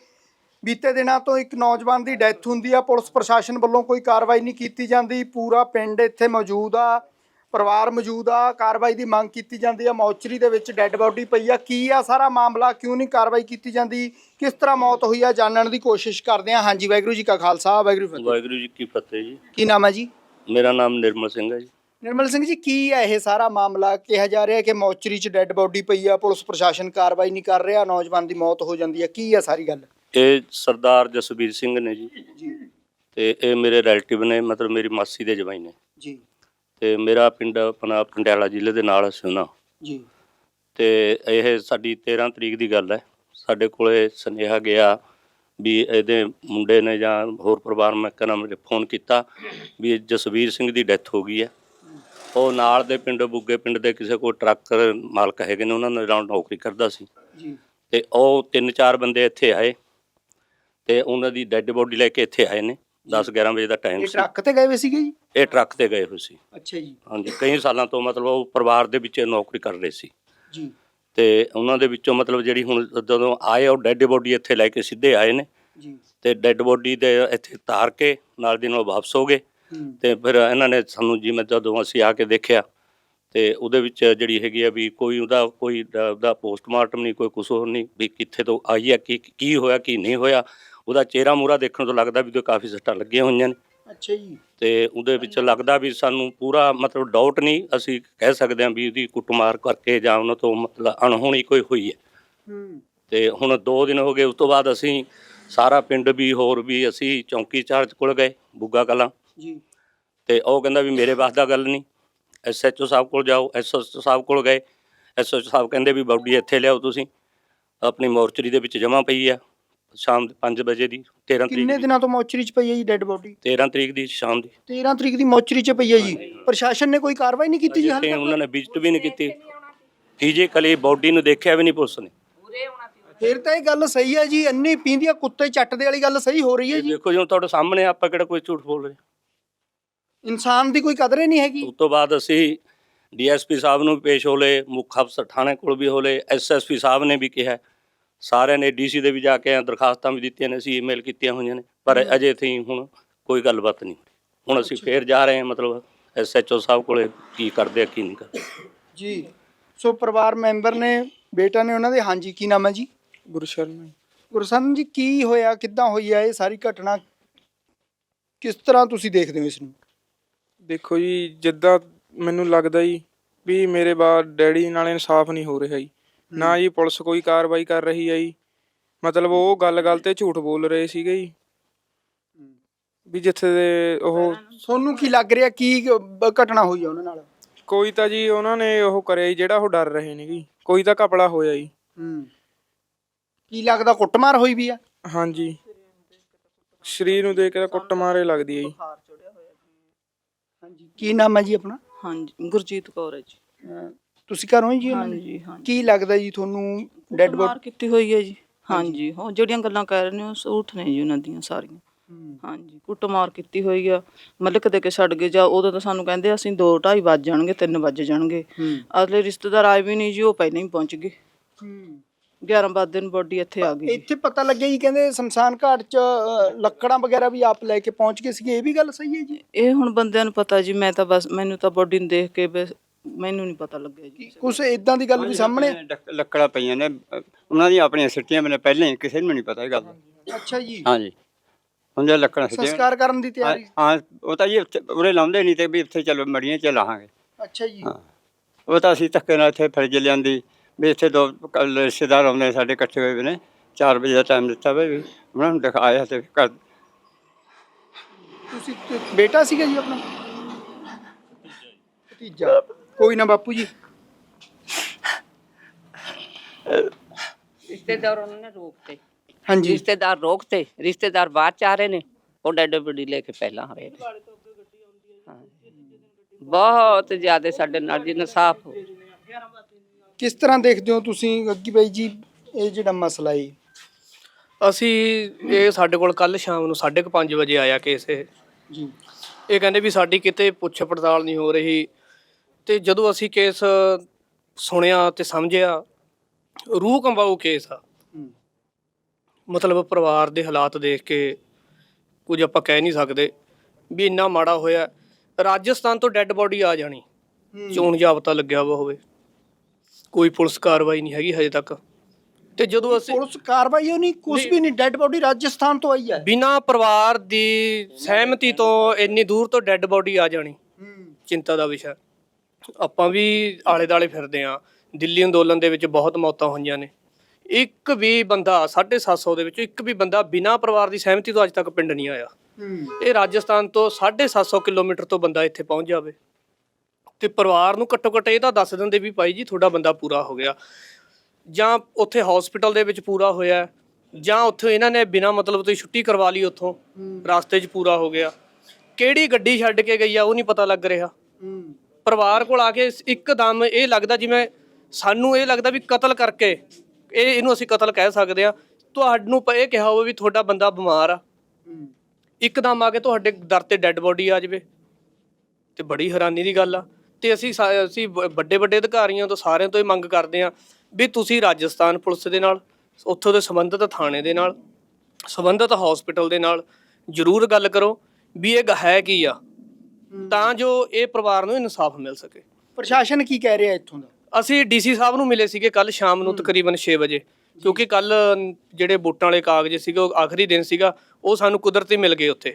C: ਬੀਤੇ ਦਿਨਾਂ ਤੋਂ ਇੱਕ ਨੌਜਵਾਨ ਦੀ ਡੈਥ ਹੁੰਦੀ ਆ। ਪੁਲਿਸ ਪ੍ਰਸ਼ਾਸਨ ਵੱਲੋਂ ਕੋਈ ਕਾਰਵਾਈ ਨਹੀਂ ਕੀਤੀ ਜਾਂਦੀ ਪੂਰਾ ਪਿੰਡ ਇੱਥੇ ਮੌਜੂਦ ਆ। ਪਰਿਵਾਰ ਮੌਜੂਦ ਆ ਕਾਰਵਾਈ ਦੀ ਮੰਗ ਕੀਤੀ ਜਾਂਦੀ ਆ ਮੌਚਰੀ ਦੇ ਵਿੱਚ ਡੈੱਡ ਬਾਡੀ ਪਈ ਆ। ਕੀ ਆ ਸਾਰਾ ਮਾਮਲਾ ਕਿਉਂ ਨਹੀਂ ਕਾਰਵਾਈ ਕੀਤੀ ਜਾਂਦੀ? ਕਿਸ ਤਰ੍ਹਾਂ ਮੌਤ ਹੋਈ ਆ ਜਾਣਨ ਦੀ ਕੋਸ਼ਿਸ਼ ਕਰਦੇ ਆ। ਹਾਂਜੀ ਵਾਹਿਗੁਰੂ ਜੀ ਕਾ ਖਾਲਸਾ ਵਾਹਿਗੁਰੂ ਫਤਿਹ।
A: ਵਾਹਿਗੁਰੂ ਜੀ ਕੀ ਫਤਿਹ ਜੀ।
C: ਕੀ ਨਾਮ ਹੈ ਜੀ?
A: ਮੇਰਾ ਨਾਮ ਨਿਰਮਲ ਸਿੰਘ ਹੈ ਜੀ।
C: ਨਿਰਮਲ ਸਿੰਘ ਜੀ ਕੀ ਹੈ ਇਹ ਸਾਰਾ ਮਾਮਲਾ? ਕਿਹਾ ਜਾ ਰਿਹਾ ਕਿ ਮੌਚਰੀ 'ਚ ਡੈੱਡ ਬੋਡੀ ਪਈ ਆ ਪੁਲਿਸ ਪ੍ਰਸ਼ਾਸਨ ਕਾਰਵਾਈ ਨਹੀਂ ਕਰ ਰਿਹਾ ਨੌਜਵਾਨ ਦੀ ਮੌਤ ਹੋ ਜਾਂਦੀ ਹੈ ਕੀ ਹੈ ਸਾਰੀ ਗੱਲ?
A: ਇਹ ਸਰਦਾਰ ਜਸਵੀਰ ਸਿੰਘ ਨੇ ਜੀ।
C: ਜੀ।
A: ਤੇ ਇਹ ਮੇਰੇ ਰਿਲੇਟਿਵ ਨੇ ਮਤਲਬ ਮੇਰੀ ਮਾਸੀ ਦੇ ਜਵਾਈ ਨੇ।
C: ਜੀ।
A: ਤੇ ਮੇਰਾ ਪਿੰਡ ਆਪਣਾ ਪੰਡਿਆਲਾ ਜ਼ਿਲ੍ਹੇ ਦੇ ਨਾਲ ਸੁਣਾ
C: ਜੀ।
A: ਤੇ ਇਹ ਸਾਡੀ 13 ਤਰੀਕ ਦੀ ਗੱਲ ਹੈ। ਸਾਡੇ ਕੋਲੇ ਸੁਨੇਹਾ ਗਿਆ ਵੀ ਇਹਦੇ ਮੁੰਡੇ ਨੇ ਜਾਂ ਹੋਰ ਪਰਿਵਾਰ ਮੈਂਬਰਾਂ ਨੇ ਫੋਨ ਕੀਤਾ ਵੀ ਜਸਵੀਰ ਸਿੰਘ ਦੀ ਡੈਥ ਹੋ ਗਈ ਹੈ। ਉਹ ਨਾਲ ਦੇ ਪਿੰਡ ਬੁੱਗੇ ਪਿੰਡ ਦੇ ਕਿਸੇ ਕੋਲ ਟਰੱਕ ਮਾਲਕ ਹੈਗੇ ਨੇ ਉਹਨਾਂ ਨੇ ਨਾਲ ਨੌਕਰੀ ਕਰਦਾ ਸੀ।
C: ਜੀ।
A: ਤੇ ਉਹ ਤਿੰਨ ਚਾਰ ਬੰਦੇ ਇੱਥੇ ਆਏ ਤੇ ਉਹਨਾਂ ਦੀ ਡੈੱਡ ਬੋਡੀ ਲੈ ਕੇ ਇੱਥੇ ਆਏ ਨੇ। 10 11 ਵਜੇ ਦਾ ਟਾਈਮ
C: ਇਹ
A: ਸੀ।
C: ਟਰੱਕ ਤੇ ਗਏ ਹੋਏ ਸੀਗੇ ਜੀ?
A: ਇਹ ਟਰੱਕ ਤੇ ਗਏ ਹੋਏ ਸੀ।
C: ਅੱਛਾ ਜੀ।
A: ਹਾਂਜੀ ਕਈ ਸਾਲਾਂ ਤੋਂ ਮਤਲਬ ਉਹ ਪਰਿਵਾਰ ਦੇ ਵਿੱਚ ਨੌਕਰੀ ਕਰ ਰਹੇ ਸੀ।
C: ਜੀ।
A: ਤੇ ਉਹਨਾਂ ਦੇ ਵਿੱਚੋਂ ਮਤਲਬ ਜਿਹੜੀ ਹੁਣ ਜਦੋਂ ਆਏ ਉਹ ਡੈੱਡ ਬੋਡੀ ਇੱਥੇ ਲੈ ਕੇ ਸਿੱਧੇ ਆਏ ਨੇ।
C: ਜੀ।
A: ਤੇ ਡੈੱਡ ਬੋਡੀ ਦੇ ਇੱਥੇ ਤਾਰ ਕੇ ਨਾਲ ਦੀ ਨਾਲ ਵਾਪਸ ਹੋ ਗਏ।
C: ਹੂੰ।
A: ਤੇ ਫਿਰ ਇਹਨਾਂ ਨੇ ਸਾਨੂੰ ਜਿਵੇਂ ਜਦੋਂ ਅਸੀਂ ਆ ਕੇ ਦੇਖਿਆ ਤੇ ਉਹਦੇ ਵਿੱਚ ਜਿਹੜੀ ਹੈਗੀ ਆ ਵੀ ਕੋਈ ਉਹਦਾ ਕੋਈ ਦ- ਉਹਦਾ ਪੋਸਟਮਾਰਟਮ ਨਹੀਂ ਕੋਈ ਕੁਛ ਹੋਰ ਨਹੀਂ ਵੀ ਕਿੱਥੇ ਤੋਂ ਆਈ ਆ ਕੀ ਕੀ ਹੋਇਆ ਕੀ ਨਹੀਂ ਹੋਇਆ। ਉਹਦਾ ਚਿਹਰਾ ਮੂਰਾ ਦੇਖਣ ਤੋਂ ਲੱਗਦਾ ਵੀ ਕੋਈ ਕਾਫੀ ਸੱਟਾਂ ਲੱਗੀਆਂ ਹੋਈਆਂ ਨੇ।
C: ਅੱਛਾ ਜੀ।
A: ਤੇ ਉਹਦੇ ਵਿੱਚ ਲੱਗਦਾ ਵੀ ਸਾਨੂੰ ਪੂਰਾ ਮਤਲਬ ਡਾਊਟ ਨਹੀਂ ਅਸੀਂ ਕਹਿ ਸਕਦੇ ਹਾਂ ਵੀ ਉਹਦੀ ਕੁੱਟਮਾਰ ਕਰਕੇ ਜਾਂ ਉਹਨਾਂ ਤੋਂ ਮਤਲਬ ਅਣਹੋਣੀ ਕੋਈ ਹੋਈ ਹੈ।
C: ਹੂੰ।
A: ਤੇ ਹੁਣ 2 ਦਿਨ ਹੋ ਗਏ ਉਸ ਤੋਂ ਬਾਅਦ ਅਸੀਂ ਸਾਰਾ ਪਿੰਡ ਵੀ ਹੋਰ ਵੀ ਅਸੀਂ ਚੌਂਕੀ ਚਾਰਜ ਕੋਲ ਗਏ ਬੁੱਗਾ ਕਲਾਂ।
C: ਜੀ।
A: ਤੇ ਉਹ ਕਹਿੰਦਾ ਵੀ ਮੇਰੇ ਵਾਸ ਦਾ ਗੱਲ ਨਹੀਂ। ਐਸਐਚਓ ਸਾਹਿਬ ਕੋਲ ਜਾਓ ਐਸਐਚਓ ਸਾਹਿਬ ਕੋਲ ਗਏ। ਐਸਓ ਸਾਹਿਬ ਕਹਿੰਦੇ ਵੀ ਬਾਡੀ ਇੱਥੇ ਲਿਆਓ ਤੁਸੀਂ ਆਪਣੀ ਮੋਰਚਰੀ ਦੇ ਵਿੱਚ ਜਮ੍ਹਾਂ ਪਈ ਆ। ਸ਼ਾਮ ਦੇ 5 ਵਜੇ ਦੀ 13 ਤਰੀਕ
C: ਕਿੰਨੇ
A: ਦੀ।
C: ਦਿਨਾਂ ਤੋਂ ਮੋਚਰੀ 'ਚ ਪਈ ਹੈ ਜੀ ਡੈੱਡ ਬੋਡੀ
A: 13 ਤਰੀਕ ਦੀ ਸ਼ਾਮ ਦੀ।
C: 13 ਤਰੀਕ ਦੀ ਮੋਚਰੀ 'ਚ ਪਈ ਹੈ ਜੀ। ਪ੍ਰਸ਼ਾਸਨ ਨੇ ਕੋਈ ਕਾਰਵਾਈ ਨਹੀਂ ਕੀਤੀ ਜੀ ਹਾਲੇ
A: ਜਿੱਥੇ
C: ਤੱਕ
A: ਉਹਨਾਂ ਨੇ ਵਿਜ਼ਿਟ ਵੀ ਨਹੀਂ ਕੀਤੀ। ਫਿਜ਼ੀਕਲੀ ਬਾਡੀ ਨੂੰ ਦੇਖਿਆ ਵੀ ਨਹੀਂ ਪੁਲਿਸ ਨੇ।
C: ਫਿਰ ਤਾਂ ਇਹ ਗੱਲ ਸਹੀ ਹੈ ਜੀ ਇੰਨੀ ਪੀਂਦੀਆਂ ਕੁੱਤੇ ਚੱਟਦੇ ਵਾਲੀ ਗੱਲ ਸਹੀ ਹੋ ਰਹੀ ਹੈ ਜੀ।
A: ਦੇਖੋ ਜਿਵੇਂ ਤੁਹਾਡੇ ਸਾਹਮਣੇ ਆਪਾਂ ਕਿਹੜਾ ਕੋਈ ਝੂਠ ਬੋਲ ਰਹੇ
C: ਇਨਸਾਨ ਦੀ ਕੋਈ ਕਦਰ ਹੀ ਨਹੀਂ ਹੈਗੀ।
A: ਉਸ ਤੋਂ ਬਾਅਦ ਅਸੀਂ ਡੀਐਸਪੀ ਸਾਹਿਬ ਨੂੰ ਵੀ ਪੇਸ਼ ਹੋਲੇ ਮੁੱਖ ਅਫਸਰ ਥਾਣੇ ਕੋਲ ਵੀ ਹੋਲੇ ਐਸਐਸਪੀ ਸਾਹਿਬ ਨੇ ਵੀ ਕਿਹਾ। ਸਾਰਿਆਂ ਨੇ ਡੀਸੀ ਦੇ ਵੀ ਜਾ ਕੇ ਦਰਖਾਸਤਾਂ ਵੀ ਦਿੱਤੀਆਂ ਨੇ ਅਸੀਂ ਈਮੇਲ ਕੀਤੀਆਂ ਹੋਈਆਂ ਨੇ ਪਰ ਅਜੇ ਤਾਈਂ ਹੁਣ ਕੋਈ ਗੱਲਬਾਤ ਨਹੀਂ। ਹੁਣ ਅਸੀਂ ਫੇਰ ਜਾ ਰਹੇ ਹਾਂ ਮਤਲਬ ਐਸਐਚਓ ਸਾਹਿਬ ਕੋਲੇ ਕੀ ਕਰਦੇ ਆ ਕੀ ਨਹੀਂ ਕਰਦੇ।
C: ਜੀ। ਸੋ ਪਰਿਵਾਰ ਮੈਂਬਰ ਨੇ ਬੇਟਾ ਨੇ ਉਹਨਾਂ ਦੇ ਹਾਂਜੀ ਕੀ ਨਾਮ ਹੈ ਜੀ?
B: ਗੁਰਸ਼ਰਨ
C: ਗੁਰਸਨ ਜੀ ਕੀ ਹੋਇਆ ਕਿੱਦਾਂ ਹੋਈ ਹੈ ਇਹ ਸਾਰੀ ਘਟਨਾ? ਕਿਸ ਤਰ੍ਹਾਂ ਤੁਸੀਂ ਦੇਖਦੇ ਹੋ ਇਸ ਨੂੰ?
B: ਦੇਖੋ ਜੀ ਜਿੱਦਾਂ ਮੈਨੂੰ ਲੱਗਦਾ ਜੀ ਵੀ ਮੇਰੇ ਬਾਅਦ ਡੈਡੀ ਨਾਲ ਇਨਸਾਫ ਨਹੀਂ ਹੋ ਰਿਹਾ ਜੀ। ਨਾ ਜੀ ਪੁਲਿਸ ਕੋਈ ਕਾਰਵਾਈ ਕਰ ਰਹੀ ਹੈ ਜੀ। ਮਤਲਬ ਉਹ ਗੱਲ-ਗੱਲ ਤੇ ਝੂਠ ਬੋਲ ਰਹੇ ਸੀਗੇ ਜੀ। ਵੀ ਜਿੱਥੇ ਦੇ ਉਹ
C: ਤੁਹਾਨੂੰ ਕੀ ਲੱਗ ਰਿਹਾ? ਕੀ ਬ- ਘਟਨਾ ਹੋਈ ਹੈ ਉਹਨਾਂ ਨਾਲ?
B: ਕੋਈ ਤਾਂ ਜੀ ਉਹਨਾਂ ਨੇ ਉਹ ਕਰਿਆ ਜੀ ਜਿਹੜਾ ਉਹ ਡਰ ਰਹੇ ਨੇ ਜੀ। ਕੋਈ ਤਾਂ ਕਪੜਾ ਹੋਇਆ ਜੀ।
C: ਹੂੰ। ਕੀ ਲੱਗਦਾ ਕੁੱਟਮਾਰ ਹੋਈ ਵੀ ਆ?
B: ਹਾਂਜੀ। ਸਰੀਰ ਨੂੰ ਦੇਖ ਕੇ ਤਾਂ ਕੁੱਟ ਮਾਰੇ ਲੱਗਦੀ ਹੈ ਜੀ।
C: ਹਾਂਜੀ। ਕੀ ਨਾਮ ਹੈ ਜੀ ਆਪਣਾ?
G: ਹਾਂਜੀ ਗੁਰਜੀਤ ਕੌਰ ਹੈ ਜੀ।
C: ਅਹ ਤੁਸੀਂ ਘਰੋਂ ਹੀ ਜੀ ਉਹਨਾਂ ਦੇ?
G: ਹਾਂਜੀ ਹਾਂਜੀ।
C: ਕੀ ਲੱਗਦਾ ਜੀ ਤੁਹਾਨੂੰ ਡੈੱਡ
G: ਮਾਰ
C: ਬੋਡੀ
G: ਕੀਤੀ ਹੋਈ ਹੈ ਜੀ। ਹਾਂਜੀ। ਉਹ ਜਿਹੜੀਆਂ ਗੱਲਾਂ ਕਰ ਰਹੇ ਨੇ ਉਹ ਝੂਠ ਨੇ ਜੀ ਉਹਨਾਂ ਦੀਆਂ ਸਾਰੀਆਂ। ਹਾਂਜੀ ਕੁੱਟਮਾਰ ਕੀਤੀ ਹੋਈ ਆ। ਮਲਕ ਦੇ ਕੇ ਛੱਡ ਗਏ ਜਾਂ ਉਦੋਂ ਤਾਂ ਸਾਨੂੰ ਕਹਿੰਦੇ ਅਸੀਂ 2 2:30 ਵੱਜ ਜਾਣਗੇ 3 ਵੱਜ ਜਾਣਗੇ। ਅਗਲੇ ਰਿਸ਼ਤੇਦਾਰ ਆਏ ਵੀ ਨਹੀਂ ਜੀ ਉਹ ਪਹਿਲਾਂ ਹੀ ਪਹੁੰਚ ਗਏ। 11 ਵਜੇ ਨੂੰ ਬੋਡੀ ਇੱਥੇ ਆ ਗਈ ਜੀ।
C: ਇੱਥੇ ਪਤਾ ਲੱਗਿਆ ਜੀ ਕਹਿੰਦੇ ਸ਼ਮਸ਼ਾਨ ਘਾਟ 'ਚ ਅਹ, ਲੱਕੜਾਂ ਵਗੈਰਾ ਵੀ ਆਪ ਲੈ ਕੇ ਪਹੁੰਚ ਗਏ ਸੀਗੇ। ਇਹ ਵੀ ਗੱਲ ਸਹੀ ਹੈ ਜੀ?
G: ਇਹ ਹੁਣ ਬੰਦਿਆਂ ਨੂੰ ਪਤਾ ਜੀ ਮੈਂ ਤਾਂ ਬਸ ਮੈਨੂੰ ਤਾਂ ਬੋਡੀ ਨੂੰ ਦੇਖ ਕੇ ਬਸ ਮੈਨੂੰ ਨਹੀਂ ਪਤਾ ਲੱਗਿਆ ਜੀ
C: ਕੁਛ ਇਦਾਂ ਦੀ ਗੱਲ ਵੀ ਸਾਹਮਣੇ?
E: ਲੱਕ- ਲੱਕੜਾਂ ਪਈਆਂ ਨੇ। ਅ, ਉਹਨਾਂ ਦੀਆਂ ਆਪਣੀਆਂ ਸਿੱਟੀਆਂ ਮੈਨੇ ਪਹਿਲਾਂ ਹੀ ਕਿਸੇ ਨੂੰ ਨਹੀਂ ਪਤਾ ਇਹ ਗੱਲ ਦਾ।
C: ਅੱਛਾ ਜੀ।
E: ਹਾਂਜੀ। ਹੁਣ ਜੇ ਲੱਕੜਾਂ ਸਿੱਟੀਆਂ
C: ਸੰਸਕਾਰ ਕਰਨ ਦੀ
E: ਹਾਂ
C: ਤਿਆਰੀ।
E: ਹਾਂ, ਉਹ ਤਾਂ ਜੀ ਉੱਥੇ- ਉਰੇ ਲਾਉਂਦੇ ਨਹੀਂ ਤੇ ਵੀ ਇੱਥੇ ਚਲੋ ਮੜੀਆਂ ਚ ਲਾਹਾਂਗੇ।
C: ਅੱਛਾ ਜੀ।
E: ਹਾਂ। ਉਹ ਤਾਂ ਅਸੀਂ ਧੱਕੇ ਨਾਲ ਇੱਥੇ ਫਰਜ ਲਿਆਂਦੀ। ਵੀ ਇੱਥੇ ਦੋ ਰਿਸ਼ਤੇਦਾਰ ਆਉਂਦੇ ਨੇ ਸਾਡੇ ਇਕੱਠੇ ਹੋਏ ਹੋਏ ਨੇ। 4 ਵਜੇ ਦਾ ਟਾਈਮ ਦਿੱਤਾ ਵੇ ਵੀ ਉਹਨਾਂ ਨੂੰ ਦਿਖਾਇਆ ਤੇ
C: ਤੁਸੀਂ ਤੇ ਬੇਟਾ ਸੀਗਾ ਜੀ ਆਪਣਾ? ਭਤੀਜਾ। ਕੋਈ ਨਾ ਬਾਪੂ ਜੀ।
H: ਰਿਸ਼ਤੇਦਾਰ ਉਹਨਾਂ ਨੇ ਰੋਕਤੇ।
C: ਹਾਂਜੀ।
H: ਰਿਸ਼ਤੇਦਾਰ ਰੋਕਤੇ। ਰਿਸ਼ਤੇਦਾਰ ਬਾਅਦ ਚ ਆ ਰਹੇ ਨੇ। ਉਹ ਡੈਡ ਬੜੀ ਲੈ ਕੇ ਪਹਿਲਾਂ ਆ ਰਹੇ ਨੇ। ਹਾਂ। ਬਹੁਤ ਜ਼ਿਆਦਾ ਸਾਡੇ ਨਾਲ ਜੀ ਇਨਸਾਫ ਹੋ
C: ਕਿਸ ਤਰ੍ਹਾਂ ਦੇਖਦੇ ਹੋ ਤੁਸੀਂ ਅੱਗੀ ਬਾਈ ਜੀ ਇਹ ਜਿਹੜਾ ਮਸਲਾ ਹੈ
D: ਅਸੀਂ ਇਹ ਸਾਡੇ ਕੋਲ ਕੱਲ ਸ਼ਾਮ ਨੂੰ 5:30 ਵਜੇ ਆਇਆ ਕੇਸ ਇਹ।
C: ਜੀ।
D: ਇਹ ਕਹਿੰਦੇ ਵੀ ਸਾਡੀ ਕਿਤੇ ਪੁੱਛ ਪੜਤਾਲ ਨਹੀਂ ਹੋ ਰਹੀ। ਤੇ ਜਦੋਂ ਅਸੀਂ ਕੇਸ ਸੁਣਿਆ ਤੇ ਸਮਝਿਆ ਰੂਹ ਕੰਬਾਊ ਕੇਸ ਆ। ਮਤਲਬ ਪਰਿਵਾਰ ਦੇ ਹਾਲਾਤ ਦੇਖ ਕੇ ਕੁਝ ਆਪਾਂ ਕਹਿ ਨਹੀਂ ਸਕਦੇ ਵੀ ਇੰਨਾ ਮਾੜਾ ਹੋਇਆ। ਰਾਜਸਥਾਨ ਤੋਂ ਡੈੱਡ ਬੋਡੀ ਆ ਜਾਣੀ। ਚੋਣ ਜਾਬਤਾ ਲੱਗਿਆ ਵਾ ਹੋਵੇ। ਕੋਈ ਪੁਲਿਸ ਕਾਰਵਾਈ ਨਹੀਂ ਹੈਗੀ ਹਜੇ ਤੱਕ। ਤੇ ਜਦੋਂ ਅਸੀਂ
C: ਪੁਲਿਸ ਕਾਰਵਾਈ ਨਹੀਂ। ਕੁਝ ਵੀ ਨਹੀਂ ਡੈੱਡ ਬੋਡੀ ਰਾਜਸਥਾਨ ਤੋਂ ਆਈ ਹੈ।
D: ਬਿਨਾ ਪਰਿਵਾਰ ਦੀ ਸਹਿਮਤੀ ਤੋਂ ਇੰਨੀ ਦੂਰ ਤੋਂ ਡੈੱਡ ਬੋਡੀ ਆ ਜਾਣੀ। ਚਿੰਤਾ ਦਾ ਵਿਸ਼ਾ। ਆਪਾਂ ਵੀ ਆਲੇ ਦਾਲੇ ਫਿਰਦੇ ਆ ਦਿੱਲੀ ਅੰਦੋਲਨ ਦੇ ਵਿੱਚ ਬਹੁਤ ਮੌਤਾਂ ਹੋਈਆਂ ਨੇ। ਇੱਕ ਵੀ ਬੰਦਾ 750 ਦੇ ਵਿੱਚੋਂ ਇੱਕ ਵੀ ਬੰਦਾ ਬਿਨਾ ਪਰਿਵਾਰ ਦੀ ਸਹਿਮਤੀ ਤੋਂ ਅੱਜ ਤੱਕ ਪਿੰਡ ਨਹੀਂ ਆਇਆ। ਇਹ ਰਾਜਸਥਾਨ ਤੋਂ 750 ਕਿਲੋਮੀਟਰ ਤੋਂ ਬੰਦਾ ਇੱਥੇ ਪਹੁੰਚ ਜਾਵੇ। ਤੇ ਪਰਿਵਾਰ ਨੂੰ ਘੱਟੋ ਘੱਟ ਇਹ ਤਾਂ ਦੱਸ ਦਿੰਦੇ ਵੀ ਭਾਈ ਜੀ ਤੁਹਾਡਾ ਬੰਦਾ ਪੂਰਾ ਹੋ ਗਿਆ। ਜਾਂ ਉੱਥੇ ਹਸਪੀਟਲ ਦੇ ਵਿੱਚ ਪੂਰਾ ਹੋਇਆ ਜਾਂ ਉੱਥੇ ਇਹਨਾਂ ਨੇ ਬਿਨਾ ਮਤਲਬ ਤੋਂ ਛੁੱਟੀ ਕਰਵਾ ਲਈ ਉੱਥੋਂ ਰਸਤੇ 'ਚ ਪੂਰਾ ਹੋ ਗਿਆ। ਕਿਹੜੀ ਗੱਡੀ ਛੱਡ ਕੇ ਗਈ ਆ ਉਹ ਨਹੀਂ ਪਤਾ ਲੱਗ ਰਿਹਾ। ਪਰਿਵਾਰ ਕੋਲ ਆ ਕੇ ਇੱਕਦਮ ਇਹ ਲੱਗਦਾ ਜਿਵੇਂ ਸਾਨੂੰ ਇਹ ਲੱਗਦਾ ਵੀ ਕਤਲ ਕਰਕੇ ਇਹ ਇਹਨੂੰ ਅਸੀਂ ਕਤਲ ਕਹਿ ਸਕਦੇ ਆ ਤੁਹਾਨੂੰ ਪ- ਇਹ ਕਿਹਾ ਹੋਵੇ ਵੀ ਤੁਹਾਡਾ ਬੰਦਾ ਬਿਮਾਰ ਆ। ਇੱਕਦਮ ਆ ਕੇ ਤੁਹਾਡੇ ਦਰ ਤੇ ਡੈੱਡ ਬੋਡੀ ਆ ਜਾਵੇ। ਤੇ ਬੜੀ ਹੈਰਾਨੀ ਦੀ ਗੱਲ ਆ। ਤੇ ਅਸੀਂ ਸਾ- ਅਸੀਂ ਵੱਡੇ ਵੱਡੇ ਅਧਿਕਾਰੀਆਂ ਤੋਂ ਸਾਰਿਆਂ ਤੋਂ ਇਹ ਮੰਗ ਕਰਦੇ ਆ ਵੀ ਤੁਸੀਂ ਰਾਜਸਥਾਨ ਪੁਲਿਸ ਦੇ ਨਾਲ, ਉੱਥੋਂ ਦੇ ਸੰਬੰਧਿਤ ਥਾਣੇ ਦੇ ਨਾਲ, ਸੰਬੰਧਿਤ ਹਸਪੀਟਲ ਦੇ ਨਾਲ ਜ਼ਰੂਰ ਗੱਲ ਕਰੋ ਵੀ ਇਹ ਗ- ਹੈ ਕੀ ਆ। ਤਾਂ ਜੋ ਇਹ ਪਰਿਵਾਰ ਨੂੰ ਇਨਸਾਫ ਮਿਲ ਸਕੇ।
C: ਪ੍ਰਸ਼ਾਸਨ ਕੀ ਕਹਿ ਰਿਹਾ ਇੱਥੋਂ ਦਾ?
D: ਅਸੀਂ ਡੀਸੀ ਸਾਹਿਬ ਨੂੰ ਮਿਲੇ ਸੀਗੇ ਕੱਲ ਸ਼ਾਮ ਨੂੰ ਤਕਰੀਬਨ 6 ਵਜੇ ਕਿਉਂਕਿ ਕੱਲ ਜਿਹੜੇ ਵੋਟਾਂ ਵਾਲੇ ਕਾਗਜ਼ ਸੀਗੇ ਉਹ ਆਖਰੀ ਦਿਨ ਸੀਗਾ ਉਹ ਸਾਨੂੰ ਕੁਦਰਤੀ ਮਿਲ ਗਏ ਉੱਥੇ।